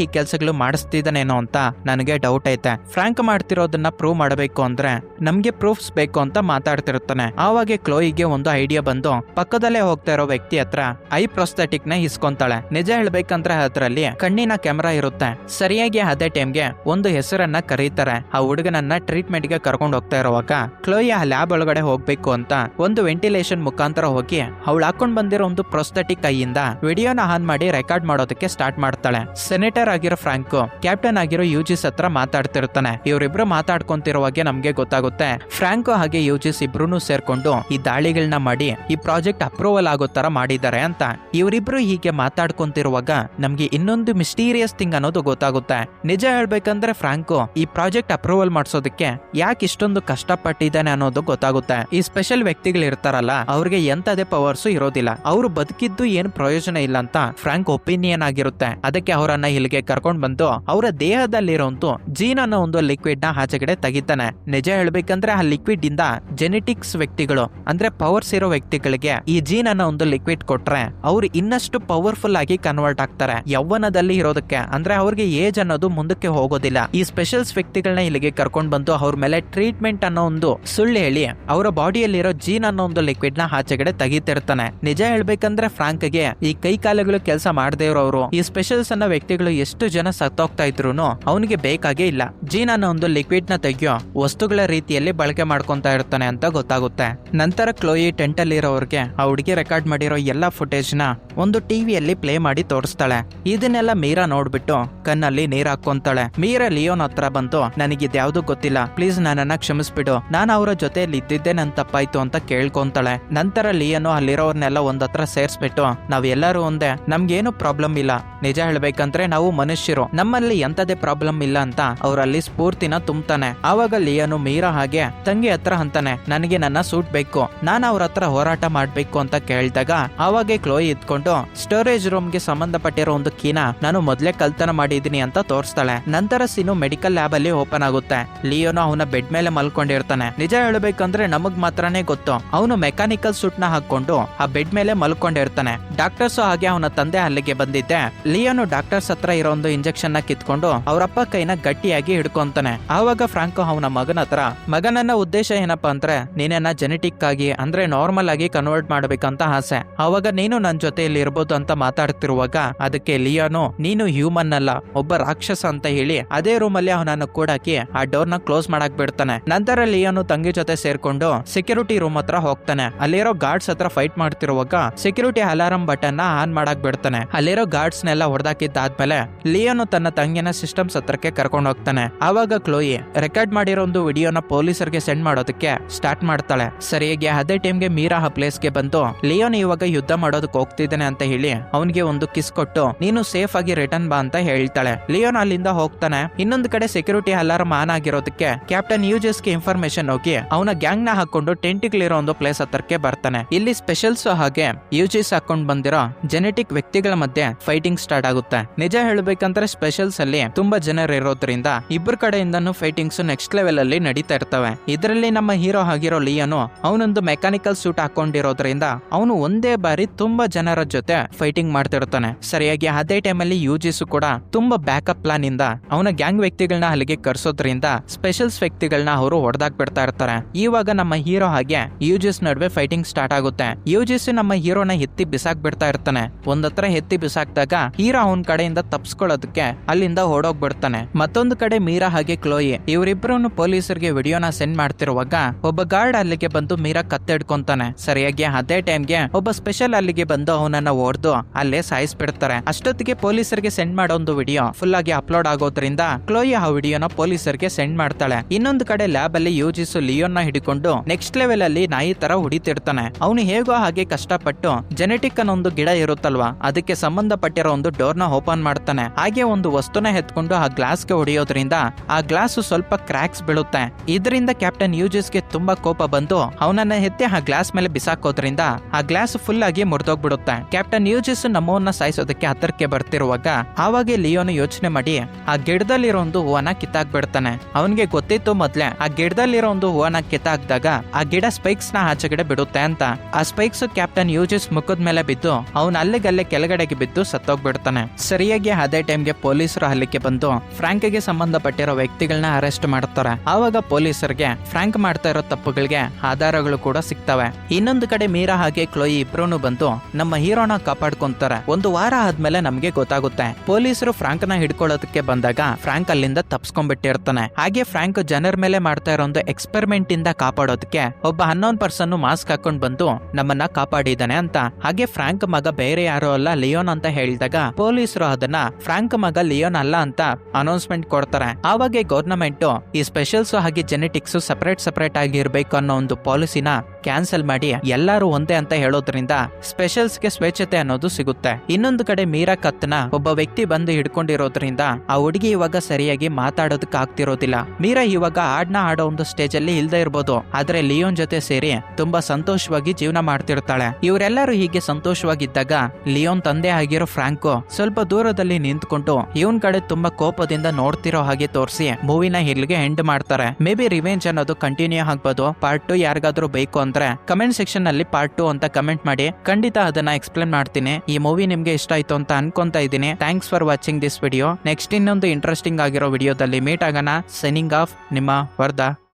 ಈ ಕೆಲಸಗಳು ಮಾಡಿಸ್ತಿದ್ದಾನೇನೋ ಅಂತ ನನಗೆ ಡೌಟ್ ಐತೆ. ಫ್ರಾಂಕ್ ಮಾಡ್ತಿರೋದನ್ನ ಪ್ರೂವ್ ಮಾಡಬೇಕು ಅಂದ್ರೆ ನಮ್ಗೆ ಪ್ರೂಫ್ಸ್ ಬೇಕು ಅಂತ ಮಾತಾಡ್ತಿರುತ್ತಾನೆ. ಆವಾಗ ಕ್ಲೋಯಿಗೆ ಒಂದು ಐಡಿಯಾ ಬಂದು ಪಕ್ಕದಲ್ಲೇ ಹೋಗ್ತಾ ಇರೋ ವ್ಯಕ್ತಿ ಹತ್ರ ಐ ಪ್ರೊಸ್ಥೆಟಿಕ್ನ ಇಸ್ಕೊಂತಾಳೆ ನಿಜ ಹೇಳ್ಬೇಕಂದ್ರೆ ಅದರಲ್ಲಿ ಕಣ್ಣಿನ ಕ್ಯಾಮ್ರಾ ಇರುತ್ತೆ. ಸರಿಯಾಗಿ ಅದೇ ಟೈಮ್ಗೆ ಒಂದು ಹೆಸರನ್ನ ಕರೀತಾರೆ. ಆ ಹುಡುಗನನ್ನ ಟ್ರೀಟ್ಮೆಂಟ್ಗೆ ಕರ್ಕೊಂಡು ಹೋಗ್ತಾ ಇರುವಾಗ ಕ್ಲೋಯಿ ಆ ಲ್ಯಾಬ್ ಒಳಗಡೆ ಹೋಗ್ಬೇಕು ಅಂತ ಒಂದು ವೆಂಟಿಲೇಷನ್ ಮುಖಾಂತರ ಹೋಗಿ ಅವಳು ಹಾಕೊಂಡ್ ಬಂದಿರೋ ಒಂದು ಪ್ರೊಸ್ಥೆಟಿಕ್ ಕೈಯಿಂದ ವಿಡಿಯೋನ ಆನ್ ಮಾಡಿ ರೆಕಾರ್ಡ್ ಮಾಡೋದಕ್ಕೆ ಸ್ಟಾರ್ಟ್ ಮಾಡ್ತಾಳೆ. ಸೆನೆಟರ್ ಆಗಿರೋ ಫ್ರಾಂಕ್ ಕ್ಯಾಪ್ಟನ್ ಆಗಿರೋ ಯುಜಿಸ್ ಹತ್ರ ಮಾತಾಡ್ತಿರ್ತಾನೆ. ಇವರಿಬ್ರು ಮಾತಾಡ್ಕೊಂತಿರುವಾಗೆ ನಮ್ಗೆ ಗೊತ್ತಾಗುತ್ತೆ. ಫ್ರಾಂಕೋ ಹಾಗೆ ಯುಜಿಸ್ ಇಬ್ರು ಸೇರ್ಕೊಂಡು ಈ ದಾಳಿಗಳನ್ನ ಮಾಡಿ, ಈ ಪ್ರಾಜೆಕ್ಟ್ ಅಪ್ರೂವಲ್ ಆಗೋ ತರ ಮಾಡಿದ್ದಾರೆ ಅಂತ. ಇವರಿಬ್ರು ಹೀಗೆ ಮಾತಾಡ್ಕೊಂತಿರುವಾಗ ನಮ್ಗೆ ಇನ್ನೊಂದು ಮಿಸ್ಟೀರಿಯಸ್ ಥಿಂಗ್ ಅನ್ನೋದು ಗೊತ್ತಾಗುತ್ತೆ. ನಿಜ ಹೇಳ್ಬೇಕಂದ್ರೆ ಫ್ರಾಂಕೋ ಈ ಪ್ರಾಜೆಕ್ಟ್ ಅಪ್ರೂವಲ್ ಮಾಡಿಸೋದಕ್ಕೆ ಯಾಕೆ ಇಷ್ಟೊಂದು ಕಷ್ಟಪಟ್ಟಿದ್ದಾನೆ ಅನ್ನೋದು ಗೊತ್ತಾಗುತ್ತೆ. ಈ ಸ್ಪೆಷಲ್ ವ್ಯಕ್ತಿಗಳು ಇರ್ತಾರಲ್ಲ, ಅವ್ರಿಗೆ ಎಂತದೇ ಪವರ್ಸ್ ಇರೋದಿಲ್ಲ. ಅವರು ಬದುಕಿದ್ದು ಏನು ಪ್ರಯೋಜನ ಇಲ್ಲ ಅಂತ ಫ್ರಾಂಕ್ ಒಪಿನಿಯನ್ ಆಗಿರುತ್ತೆ. ಅದಕ್ಕೆ ಅವರನ್ನ ಇಲ್ಲಿಗೆ ಕರ್ಕೊಂಡ್ ಬಂದು ಅವರ ದೇಹದಲ್ಲಿರೋಂತು ಜೀನ್ ಅನ್ನೋ ಒಂದು ಲಿಕ್ವಿಡ್ನ ಆಚೆಗಡೆ ತೆಗಿತಾನೆ. ನಿಜ ಹೇಳ್ಬೇಕಂದ್ರೆ ಆ ಲಿಕ್ವಿಡ್ ಇಂದ ಜೆನೆಟಿಕ್ಸ್ ವ್ಯಕ್ತಿಗಳು, ಅಂದ್ರೆ ಪವರ್ಸ್ ಇರೋ ವ್ಯಕ್ತಿಗಳಿಗೆ ಈ ಜೀನ್ ಅನ್ನೋ ಒಂದು ಲಿಕ್ವಿಡ್ ಕೊಟ್ರೆ ಅವ್ರು ಇನ್ನಷ್ಟು ಪವರ್ಫುಲ್ ಆಗಿ ಕನ್ವರ್ಟ್ ಆಗ್ತಾರೆ. ಯೌವನದಲ್ಲಿ ಇರೋದಕ್ಕೆ, ಅಂದ್ರೆ ಅವ್ರಿಗೆ ಏಜ್ ಅನ್ನೋದು ಮುಂದಕ್ಕೆ ಹೋಗೋದಿಲ್ಲ. ಈ ಸ್ಪೆಷಲ್ಸ್ ವ್ಯಕ್ತಿಗಳನ್ನ ಇಲ್ಲಿಗೆ ಕರ್ಕೊಂಡ್ ಬಂದು ಅವ್ರ ಮೇಲೆ ಟ್ರೀಟ್ಮೆಂಟ್ ಅನ್ನೋ ಒಂದು ಸುಳ್ಳು ಹೇಳಿ ಅವರ ಬಾಡಿಯಲ್ಲಿರೋ ಜೀನ್ ಅನ್ನೋ ಒಂದು ಲಿಕ್ವಿಡ್ನ ಆಚೆಗಡೆ ತೆಗಿತಿರ್ತಾನೆ. ನಿಜ ಹೇಳ್ಬೇಕಂದ್ರೆ ಫ್ರಾಂಕ್ಗೆ ಈ ಕೈ ಕಾಲುಗಳು ಕೆಲಸ ಮಾಡದೇ ಇರೋರು ಈ ಸ್ಪೆಷಲ್ಸ್ ಅನ್ನೋ ವ್ಯಕ್ತಿಗಳು ಎಷ್ಟು ಜನ ಸತ್ತೋಗ್ತಾ ಇದ್ರು ಅವನಿಗೆ ಬೇಕಾಗೇ ಇಲ್ಲ. ಜೀನ್ ಅನ್ನೋ ಒಂದು ಲಿಕ್ವಿಡ್ನ ತೆಗಿಯೋ ವಸ್ತುಗಳ ರೀತಿಯಲ್ಲಿ ಬಳಕೆ ಮಾಡ್ಕೊಂತ ಇರ್ತಾನೆ ಅಂತ ಗೊತ್ತಾಗುತ್ತೆ. ನಂತರ ಕ್ಲೋಯಿ ಟೆಂಟ್ ಅಲ್ಲಿ ಇರೋರ್ಗೆ ಆ ಹುಡುಗಿ ರೆಕಾರ್ಡ್ ಮಾಡಿರೋ ಎಲ್ಲಾ ಫುಟೇಜ್ನ ಒಂದು ಟಿವಿಯಲ್ಲಿ ಪ್ಲೇ ಮಾಡಿ ತೋರಿಸ್ತಾಳೆ. ಇದನ್ನೆಲ್ಲ ಮೀರಾ ನೋಡ್ಬಿಟ್ಟು ಕಣ್ಣಲ್ಲಿ ನೀರ್ ಹಾಕೊಂತಾಳೆ ಮೀರಾ ಲಿಯೋನ್ ಹತ್ರ ಬಂದು, ನನಗಿದ್ಯಾವ್ದು ಗೊತ್ತಿಲ್ಲ. ಪ್ಲೀಸ್ ನನ್ನನ್ನ ಕ್ಷಮಿಸ್ಬಿಡು. ನಾನು ಅವರ ಜೊತೆಯಲ್ಲಿ ಇದ್ದಿದ್ದೆ ನನ್ ತಪ್ಪಾಯ್ತು ಅಂತ ಕೇಳ್ಕೊಂತಾಳೆ. ನಂತರ ಲಿಯೋನು ಅಲ್ಲಿರೋರ್ನೆಲ್ಲ ಒಂದತ್ರ ಸೇರ್ಸ್ಬಿಟ್ಟು ನಾವ್ ಎಲ್ಲರೂ ಒಂದೇ. ನಮ್ಗೇನು ಪ್ರಾಬ್ಲಮ್ ಇಲ್ಲ. ನಿಜ ಹೇಳ್ಬೇಕಂದ್ರೆ ನಾವು ಮನುಷ್ಯರು. ನಮ್ಮಲ್ಲಿ ಎಂತದೇ ಪ್ರಾಬ್ಲಮ್ ಇಲ್ಲ ಅಂತ ಅವರಲ್ಲಿ ಸ್ಫೂರ್ತಿನ ತುಂಬ್ತಾನೆ. ಆವಾಗ ಲಿಯನು ಮೀರಾ ಹಾಗೆ, ತಂಗಿ ಹತ್ರ ಅಂತಾನೆ, ನನಗೆ ನನ್ನ ಸೂಟ್ ಬೇಕು. ನಾನು ಅವ್ರ ಹತ್ರ ಹೋರಾಟ ಮಾಡ್ಬೇಕು ಅಂತ ಕೇಳಿದಾಗ, ಆವಾಗೆ ಕ್ಲೋಯಿ ಇದ್ಕೊಂಡು ಸ್ಟೋರೇಜ್ ರೂಮ್ಗೆ ಸಂಬಂಧಪಟ್ಟಿರೋ ಒಂದು ಕೀನ ನಾನು ಮೊದ್ಲೇ ಕಲ್ತನ ಮಾಡಿದೀನಿ ಅಂತ ತೋರಿಸ್ತಾಳೆ. ನಂತರ ಸೀನು ಮೆಡಿಕಲ್ ಲ್ಯಾಬ್ ಅಲ್ಲಿ ಓಪನ್ ಆಗುತ್ತೆ. ಲಿಯೋನು ಅವನ ಬೆಡ್ ಮೇಲೆ ಮಲ್ಕೊಂಡಿರ್ತಾನೆ. ನಿಜ ಹೇಳಬೇಕಂದ್ರೆ ನಮಗ್ ಮಾತ್ರನೇ ಗೊತ್ತು. ಅವನು ಮೆಕ್ಯಾನಿಕಲ್ ಸೂಟ್ನ ಹಾಕೊಂಡು ಆ ಬೆಡ್ ಮೇಲೆ ಮಲ್ಕೊಂಡಿರ್ತಾನೆ. ಡಾಕ್ಟರ್ಸ್ ಹಾಗೆ ಅವನ ತಂದೆ ಅಲ್ಲಿಗೆ ಬಂದಿದ್ದೆ. ಲಿಯೋನು ಡಾಕ್ಟರ್ಸ್ ಹತ್ರ ಇರೋ ಒಂದು ಇಂಜೆಕ್ಷನ್ನ ಕಿತ್ಕೊಂಡು ಅವರಪ್ಪ ಕೈನ ಗಟ್ಟಿಯಾಗಿ ಹಿಡ್ಕೊಂತಾನೆ. ಆವಾಗ ಫ್ರಾಂಕೋ ಅವನ ಮಗನ ಹತ್ರ, ಮಗನನ್ನ ಉದ್ದೇಶ ಏನಪ್ಪಾ ಅಂದ್ರೆ, ನೀನನ್ನ ಜೆನೆಟಿಕ್ ಆಗಿ ಅಂದ್ರೆ ನಾರ್ಮಲ್ ಆಗಿ ಕನ್ವರ್ಟ್ ಮಾಡ್ಬೇಕಂತ ಆಸೆ. ಆವಾಗ ನೀನು ನನ್ ಜೊತೆಯಲ್ಲಿ ಇರ್ಬೋದು ಅಂತ ಮಾತಾಡ್ತಿರುವಾಗ, ಅದಕ್ಕೆ ಲಿಯೋನು, ನೀನು ಹ್ಯೂಮನ್ ಅಲ್ಲ, ಒಬ್ಬ ರಾಕ್ಷಸ ಅಂತ ಹೇಳಿ ಅದೇ ರೂಮ್ ಅಲ್ಲಿ ಅವನನ್ನು ಕೂಡಾಕಿ ಆ ಡೋರ್ನ ಕ್ಲೋಸ್ ಮಾಡಕ್ ಬಿಡ್ತಾನೆ ನಂತರ ಲಿಯೋನು ತಂಗಿ ಜೊತೆ ಸೇರ್ಕೊಂಡು ಸೆಕ್ಯೂರಿಟಿ ರೂಮ್ ಹತ್ರ ಹೋಗ್ತಾನೆ. ಅಲ್ಲಿರೋ ಗಾರ್ಡ್ಸ್ ಹತ್ರ ಫೈಟ್ ಮಾಡ್ತಿರುವಾಗ ಸೆಕ್ಯೂರಿಟಿ ಅಲಾರಂ ಬಟನ್ನ ಆನ್ ಮಾಡಕ್ ಬಿಡ್ತಾನೆ ಅಲ್ಲಿರೋ ಗಾರ್ಡ್ಸ್ ನೆಲ್ಲ ಹೊಡೆದಾಕಿದ್ದಾದ್ಮೇಲೆ ಲಿಯೋನು ತನ್ನ ತಂಗಿನ ಸಿಸ್ಟಮ್ಸ್ ಹತ್ರಕ್ಕೆ ಕರ್ಕೊಂಡು ಹೋಗ್ತಾನೆ. ಆವಾಗ ಕ್ಲೋಯಿ ರೆಕಾರ್ಡ್ ಮಾಡಿರೋ ಒಂದು ವಿಡಿಯೋನ ಪೊಲೀಸರಿಗೆ ಸೆಂಡ್ ಮಾಡೋದಕ್ಕೆ ಸ್ಟಾರ್ಟ್ ಮಾಡ್ತಾಳೆ. ಸರಿಯಾಗಿ ಅದೇ ಟೈಮ್ಗೆ ಮೀರಾ ಆ ಪ್ಲೇಸ್ಗೆ ಬಂದು, ಲಿಯೋನ್ ಇವಾಗ ಯುದ್ಧ ಮಾಡೋದಕ್ಕೆ ಹೋಗ್ತಿದ್ದಾನೆ ಅಂತ ಹೇಳಿ ಅವನಿಗೆ ಒಂದು ಕಿಸ್ ಕೊಟ್ಟು, ನೀನು ಸೇಫ್ ಆಗಿ ರಿಟರ್ನ್ ಬಾ ಅಂತ ಹೇಳ್ತಾಳೆ. ಲಿಯೋನ್ ಅಲ್ಲಿಂದ ಹೋಗ್ತಾನೆ. ಇನ್ನೊಂದು ಕಡೆ ಸೆಕ್ಯೂರಿಟಿ ಅಲಾರ್ಮ್ ಆನ್ ಆಗಿರೋದಕ್ಕೆ ಕ್ಯಾಪ್ಟನ್ ಯೂಜಸ್ಗೆ ಇನ್ಫಾರ್ಮೇಶನ್ ಹೋಗಿ ಅವನ ಗ್ಯಾಂಗ್ನ ಹಾಕೊಂಡು ಟೆಂಟಿಗಳಿರೋ ಒಂದು ಪ್ಲೇಸ್ ಹತ್ರಕ್ಕೆ ಬರ್ತಾನೆ. ಇಲ್ಲಿ ಸ್ಪೆಷಲ್ಸ್ ಹಾಗೆ ಯೂಜಿಸ್ ಹಾಕೊಂಡ್ ಬಂದಿರೋ ಜೆನೆಟಿಕ್ ವ್ಯಕ್ತಿಗಳ ಮಧ್ಯೆ ಫೈಟಿಂಗ್ ಸ್ಟಾರ್ಟ್ ಆಗುತ್ತೆ. ನಿಜ ಹೇಳ್ಬೇಕಂದ್ರೆ ಸ್ಪೆಷಲ್ಸ್ ಅಲ್ಲಿ ತುಂಬಾ ಜನರು ಇರೋದ್ರಿಂದ ಇಬ್ಬರ ಕಡೆಯಿಂದನೂ ಫೈಟಿಂಗ್ಸ್ ನೆಕ್ಸ್ಟ್ ಲೆವೆಲ್ ಅಲ್ಲಿ ನಡೀತಾ ಇರ್ತವೆ. ಇದರಲ್ಲಿ ನಮ್ಮ ಹೀರೋ ಆಗಿರೋ ಲಿಯನು ಅವನೊಂದು ಮೆಕ್ಯಾನಿಕಲ್ ಸೂಟ್ ಹಾಕೊಂಡಿರೋದ್ರಿಂದ ಅವನು ಒಂದೇ ಬಾರಿ ತುಂಬಾ ಜನರ ಜೊತೆ ಫೈಟಿಂಗ್ ಮಾಡ್ತಿರ್ತಾನೆ. ಸರಿಯಾಗಿ ಅದೇ ಟೈಮಲ್ಲಿ ಯೂಜಿಸ್ ಕೂಡ ತುಂಬಾ ಬ್ಯಾಕಪ್ ಪ್ಲಾನ್ ಇಂದ ಅವನ ಗ್ಯಾಂಗ್ ವ್ಯಕ್ತಿಗಳನ್ನ ಅಲ್ಲಿಗೆ ಕರ್ಸೋದ್ರಿಂದ ಸ್ಪೆಷಲ್ಸ್ ವ್ಯಕ್ತಿಗಳನ್ನ ಅವರು ಹೊಡೆದಾಕ್ ಬಿಡ್ತಾ ಇರ್ತಾರೆ. ಇವಾಗ ನಮ್ಮ ಹೀರೋ ಹಾಗೆ ಯೂಜಿಸ್ ನಡುವೆ ಫೈಟಿಂಗ್ ಸ್ಟಾರ್ಟ್ ಆಗುತ್ತೆ. ಯೂಜಿಸ್ ನಮ್ಮ ಹೀರೋನ ಎತ್ತಿ ಬಿಸಾಕ್ ಬಿಡ್ತಾ ಇರ್ತಾನೆ. ಒಂದತ್ರ ಎತ್ತಿ ಬಿಸಾಕ್ದಾಗ ಹೀರೋ ಅವನ ಕಡೆಯಿಂದ ತಪ್ಸ್ಕೊಳ್ಳೋದಕ್ಕೆ ಅಲ್ಲಿಂದ ಓಡೋಗ್ಬಿಡ್ತಾನೆ. ಮತ್ತೊಂದು ಕಡೆ ಮೀರಾ ಹಾಗೆ ಕ್ಲೋಯಿ ಇವರಿಬ್ರು ಪೊಲೀಸರಿಗೆ ವಿಡಿಯೋನ ಸೆಂಡ್ ಮಾಡ್ತಿರುವಾಗ ಒಬ್ಬ ಗಾರ್ಡ್ ಅಲ್ಲಿಗೆ ಬಂದು ಮೀರಾ ಕತ್ತೆಡ್ಕೊಂತಾನೆ. ಸರಿಯಾಗಿ ಅದೇ ಟೈಮ್ಗೆ ಒಬ್ಬ ಸ್ಪೆಷಲ್ ಅಲ್ಲಿಗೆ ಬಂದು ಅವನನ್ನ ಓಡ್ದು ಅಲ್ಲೇ ಸಾಯಿಸ್ಬಿಡ್ತಾರೆ. ಅಷ್ಟೊತ್ತಿಗೆ ಪೊಲೀಸರಿಗೆ ಸೆಂಡ್ ಮಾಡೋ ಒಂದು ವಿಡಿಯೋ ಫುಲ್ ಆಗಿ ಅಪ್ಲೋಡ್ ಆಗೋದ್ರಿಂದ ಕ್ಲೋಯಿ ಆ ವಿಡಿಯೋನ ಪೊಲೀಸರಿಗೆ ಸೆಂಡ್ ಮಾಡ್ತಾಳೆ. ಇನ್ನೊಂದು ಕಡೆ ಲ್ಯಾಬ್ ಅಲ್ಲಿ ಯೋಜಿಸು ಲಿಯೋನ್ ಹಿಡಿಕೊಂಡು ನೆಕ್ಸ್ಟ್ ಲೆವೆಲ್ ಅಲ್ಲಿ ನಾಯಿ ತರ ಹುಡಿತಿರ್ತಾನೆ. ಅವನು ಹೇಗೋ ಹಾಗೆ ಕಷ್ಟಪಟ್ಟು ಜೆನೆಟಿಕ್ ಅನ್ನೋ ಒಂದು ಗಿಡ ಇರುತ್ತಲ್ವಾ, ಅದಕ್ಕೆ ಸಂಬಂಧಪಟ್ಟಿರೋ ಒಂದು ಡೋರ್ನ ಓಪನ್ ಮಾಡ್ತಾನೆ. ಹಾಗೆ ಒಂದು ವಸ್ತುನ ಎತ್ಕೊಂಡು ಆ ಗ್ಲಾಸ್ಗೆ ಹೊಡೆಯೋದ್ರಿಂದ ಆ ಗ್ಲಾಸ್ ಸ್ವಲ್ಪ ಕ್ರಾಕ್ಸ್ ಬೀಳುತ್ತೆ. ಇದರಿಂದ ಕ್ಯಾಪ್ಟನ್ ಯೂಜಿಸ್ಗೆ ತುಂಬಾ ಕೋಪ ಬಂದು ಅವನನ್ನ ಎತ್ತಿ ಆ ಗ್ಲಾಸ್ ಮೇಲೆ ಬಿಸಾಕೋದ್ರಿಂದ ಆ ಗ್ಲಾಸ್ ಫುಲ್ ಆಗಿ ಮುರಿದೋಗ್ಬಿಡುತ್ತೆ. ಕ್ಯಾಪ್ಟನ್ ಯೂಜಿಸ್ ನಮ್ಮವನ್ನ ಸಾಯಿಸೋದಕ್ಕೆ ಹತ್ತರಕ್ಕೆ ಬರ್ತಿರುವಾಗ ಆವಾಗ ಲಿಯೋನು ಯೋಚನೆ ಮಾಡಿ, ಆ ಗಿಡದಲ್ಲಿರೋ ಒಂದು ಹೂವನ ಕಿತ್ತಾಕ್ ಬಿಡ್ತಾನೆ ಅವನಿಗೆ ಗೊತ್ತಿತ್ತು ಮೊದ್ಲೆ, ಆ ಗಿಡದಲ್ಲಿರೋ ಒಂದು ಹೂವನ ಕಿತ್ತಾಕ್ದಾಗ ಆ ಗಿಡ ಸ್ಪೈಕ್ಸ್ನ ಆಚೆಗಡೆ ಬಿಡುತ್ತೆ ಅಂತ. ಆ ಸ್ಪೈಕ್ಸ್ ಕ್ಯಾಪ್ಟನ್ ಯೂಜಿಸ್ ಮುಖದ ಮೇಲೆ ಬಿದ್ದು ಅವನ ಅಲ್ಲಿಗಲ್ಲೇ ಕೆಳಗಡೆಗೆ ಬಿದ್ದು ಸತ್ತೋಗ್ಬಿಡ್ತಾನೆ. ಸರಿಯಾಗಿ ಅದೇ ಟೈಮ್ಗೆ ಪೊಲೀಸರು ಅಲ್ಲಿಗೆ ಬಂದು ಫ್ರಾಂಕ್ಗೆ ಸಂಬಂಧಪಟ್ಟಿರೋ ವ್ಯಕ್ತಿಗಳನ್ನ ಅರೆಸ್ಟ್ ಮಾಡ್ತಾರೆ. ಆವಾಗ ಪೊಲೀಸರಿಗೆ ಫ್ರಾಂಕ್ ಮಾಡ್ತಾ ಇರೋ ತಪ್ಪುಗಳಿಗೆ ಆಧಾರಗಳು ಕೂಡ ಸಿಗ್ತವೆ. ಇನ್ನೊಂದು ಕಡೆ ಮೀರಾ ಹಾಗೆ ಕ್ಲೋಯಿ ಇಬ್ರು ಬಂದು ನಮ್ಮ ಹೀರೋನ ಕಾಪಾಡ್ಕೊಂತಾರೆ. ಒಂದು ವಾರ ಆದ್ಮೇಲೆ ನಮ್ಗೆ ಗೊತ್ತಾಗುತ್ತೆ. ಪೊಲೀಸರು ಫ್ರಾಂಕ್ನ ಹಿಡ್ಕೊಳ್ಳೋದಕ್ಕೆ ಬಂದಾಗ ಫ್ರಾಂಕ್ ಅಲ್ಲಿಂದ ತಪ್ಸ್ಕೊಂಡ್ಬಿಟ್ಟಿರ್ತಾನೆ. ಹಾಗೆ ಫ್ರಾಂಕ್ ಜನರ ಮೇಲೆ ಮಾಡ್ತಾ ಇರೋ ಒಂದು ಎಕ್ಸ್ಪೆರಿಮೆಂಟ್ ಇಂದ ಕಾಪಾಡೋದಕ್ಕೆ ಒಬ್ಬ ಹನ್ನೊಂದ್ ಪರ್ಸನ್ ಮಾಸ್ಕ್ ಹಾಕೊಂಡ್ ಬಂದು ನಮ್ಮನ್ನ ಕಾಪಾಡಿದಾನೆ ಅಂತ. ಹಾಗೆ ಫ್ರಾಂಕ್ ಮಗ ಬೇರೆ ಯಾರೋ ಅಲ್ಲ ಲಿಯೋನ್ ಅಂತ ಹೇಳಿದಾಗ ಪೊಲೀಸರು ಅದನ್ನ ನ ಫ್ರಾಂಕ್ ಮಗ ಲಿಯೋನ್ ಅಲ್ಲ ಅಂತ ಅನೌನ್ಸ್ಮೆಂಟ್ ಕೊಡ್ತಾರೆ. ಆವಾಗ ಗೌರ್ನಮೆಂಟ್ ಈ ಸ್ಪೆಷಲ್ಸ್ ಹಾಗೆ ಜೆನೆಟಿಕ್ಸ್ ಸಪರೇಟ್ ಸಪರೇಟ್ ಆಗಿ ಇರ್ಬೇಕು ಅನ್ನೋ ಒಂದು ಪಾಲಿಸಿನ ಕ್ಯಾನ್ಸಲ್ ಮಾಡಿ ಎಲ್ಲರೂ ಒಂದೇ ಅಂತ ಹೇಳೋದ್ರಿಂದ ಸ್ಪೆಷಲ್ಸ್ಗೆ ಸ್ವೇಚ್ಛತೆ ಅನ್ನೋದು ಸಿಗುತ್ತೆ. ಇನ್ನೊಂದು ಕಡೆ ಮೀರಾ ಕತ್ನ ಒಬ್ಬ ವ್ಯಕ್ತಿ ಬಂದು ಹಿಡ್ಕೊಂಡಿರೋದ್ರಿಂದ ಆ ಹುಡುಗಿ ಇವಾಗ ಸರಿಯಾಗಿ ಮಾತಾಡೋದಕ್ಕೆ ಆಗ್ತಿರೋದಿಲ್ಲ. ಮೀರಾ ಇವಾಗ ಹಾಡ್ನ ಆಡೋ ಒಂದು ಸ್ಟೇಜ್ ಅಲ್ಲಿ ಇಲ್ದೆ ಇರ್ಬೋದು. ಆದ್ರೆ ಲಿಯೋನ್ ಜೊತೆ ಸೇರಿ ತುಂಬಾ ಸಂತೋಷವಾಗಿ ಜೀವನ ಮಾಡ್ತಿರ್ತಾಳೆ. ಇವರೆಲ್ಲರೂ ಹೀಗೆ ಸಂತೋಷವಾಗಿದ್ದಾಗ ಲಿಯೋನ್ ತಂದೆ ಆಗಿರೋ ಫ್ರಾಂಕೋ ಸ್ವಲ್ಪ ದೂರದಲ್ಲಿ ನಿಂತ್ಕೊಂಡು ಇವನ್ ಕಡೆ ತುಂಬಾ ಕೋಪದಿಂದ ನೋಡ್ತಿರೋ ಹಾಗೆ ತೋರಿಸಿ ಮೂವಿನ ಇಲ್ಲಿಗೆ ಎಂಡ್ ಮಾಡ್ತಾರೆ. ಮೇ ಬಿ ರಿವೆಂಜ್ ಅನ್ನೋದು ಕಂಟಿನ್ಯೂ ಆಗ್ಬೋದು. ಪಾರ್ಟ್ ಟು ಯಾರಿಗಾದ್ರೂ ಬೇಕು ಅಂದ್ರೆ ಕಮೆಂಟ್ ಸೆಕ್ಷನ್ ಅಲ್ಲಿ ಪಾರ್ಟ್ ಟು ಅಂತ ಕಮೆಂಟ್ ಮಾಡಿ. ಖಂಡಿತ ಅದನ್ನ ಎಕ್ಸ್ಪ್ಲೇನ್ ಮಾಡ್ತೀನಿ. ಈ ಮೂವಿ ನಿಮ್ಗೆ ಇಷ್ಟ ಆಯ್ತು ಅಂತ ಅನ್ಕೊಂತ ಇದ್ದೀನಿ. Thanks for watching this video next ಇನ್ನೊಂದು ಇಂಟ್ರೆಸ್ಟಿಂಗ್ ಆಗಿರೋ ವಿಡಿಯೋದಲ್ಲಿ ಮೀಟ್ ಆಗೋಣ. ಸೈನಿಂಗ್ ಆಫ್ ನಿಮ್ಮ ವರ್ಧ.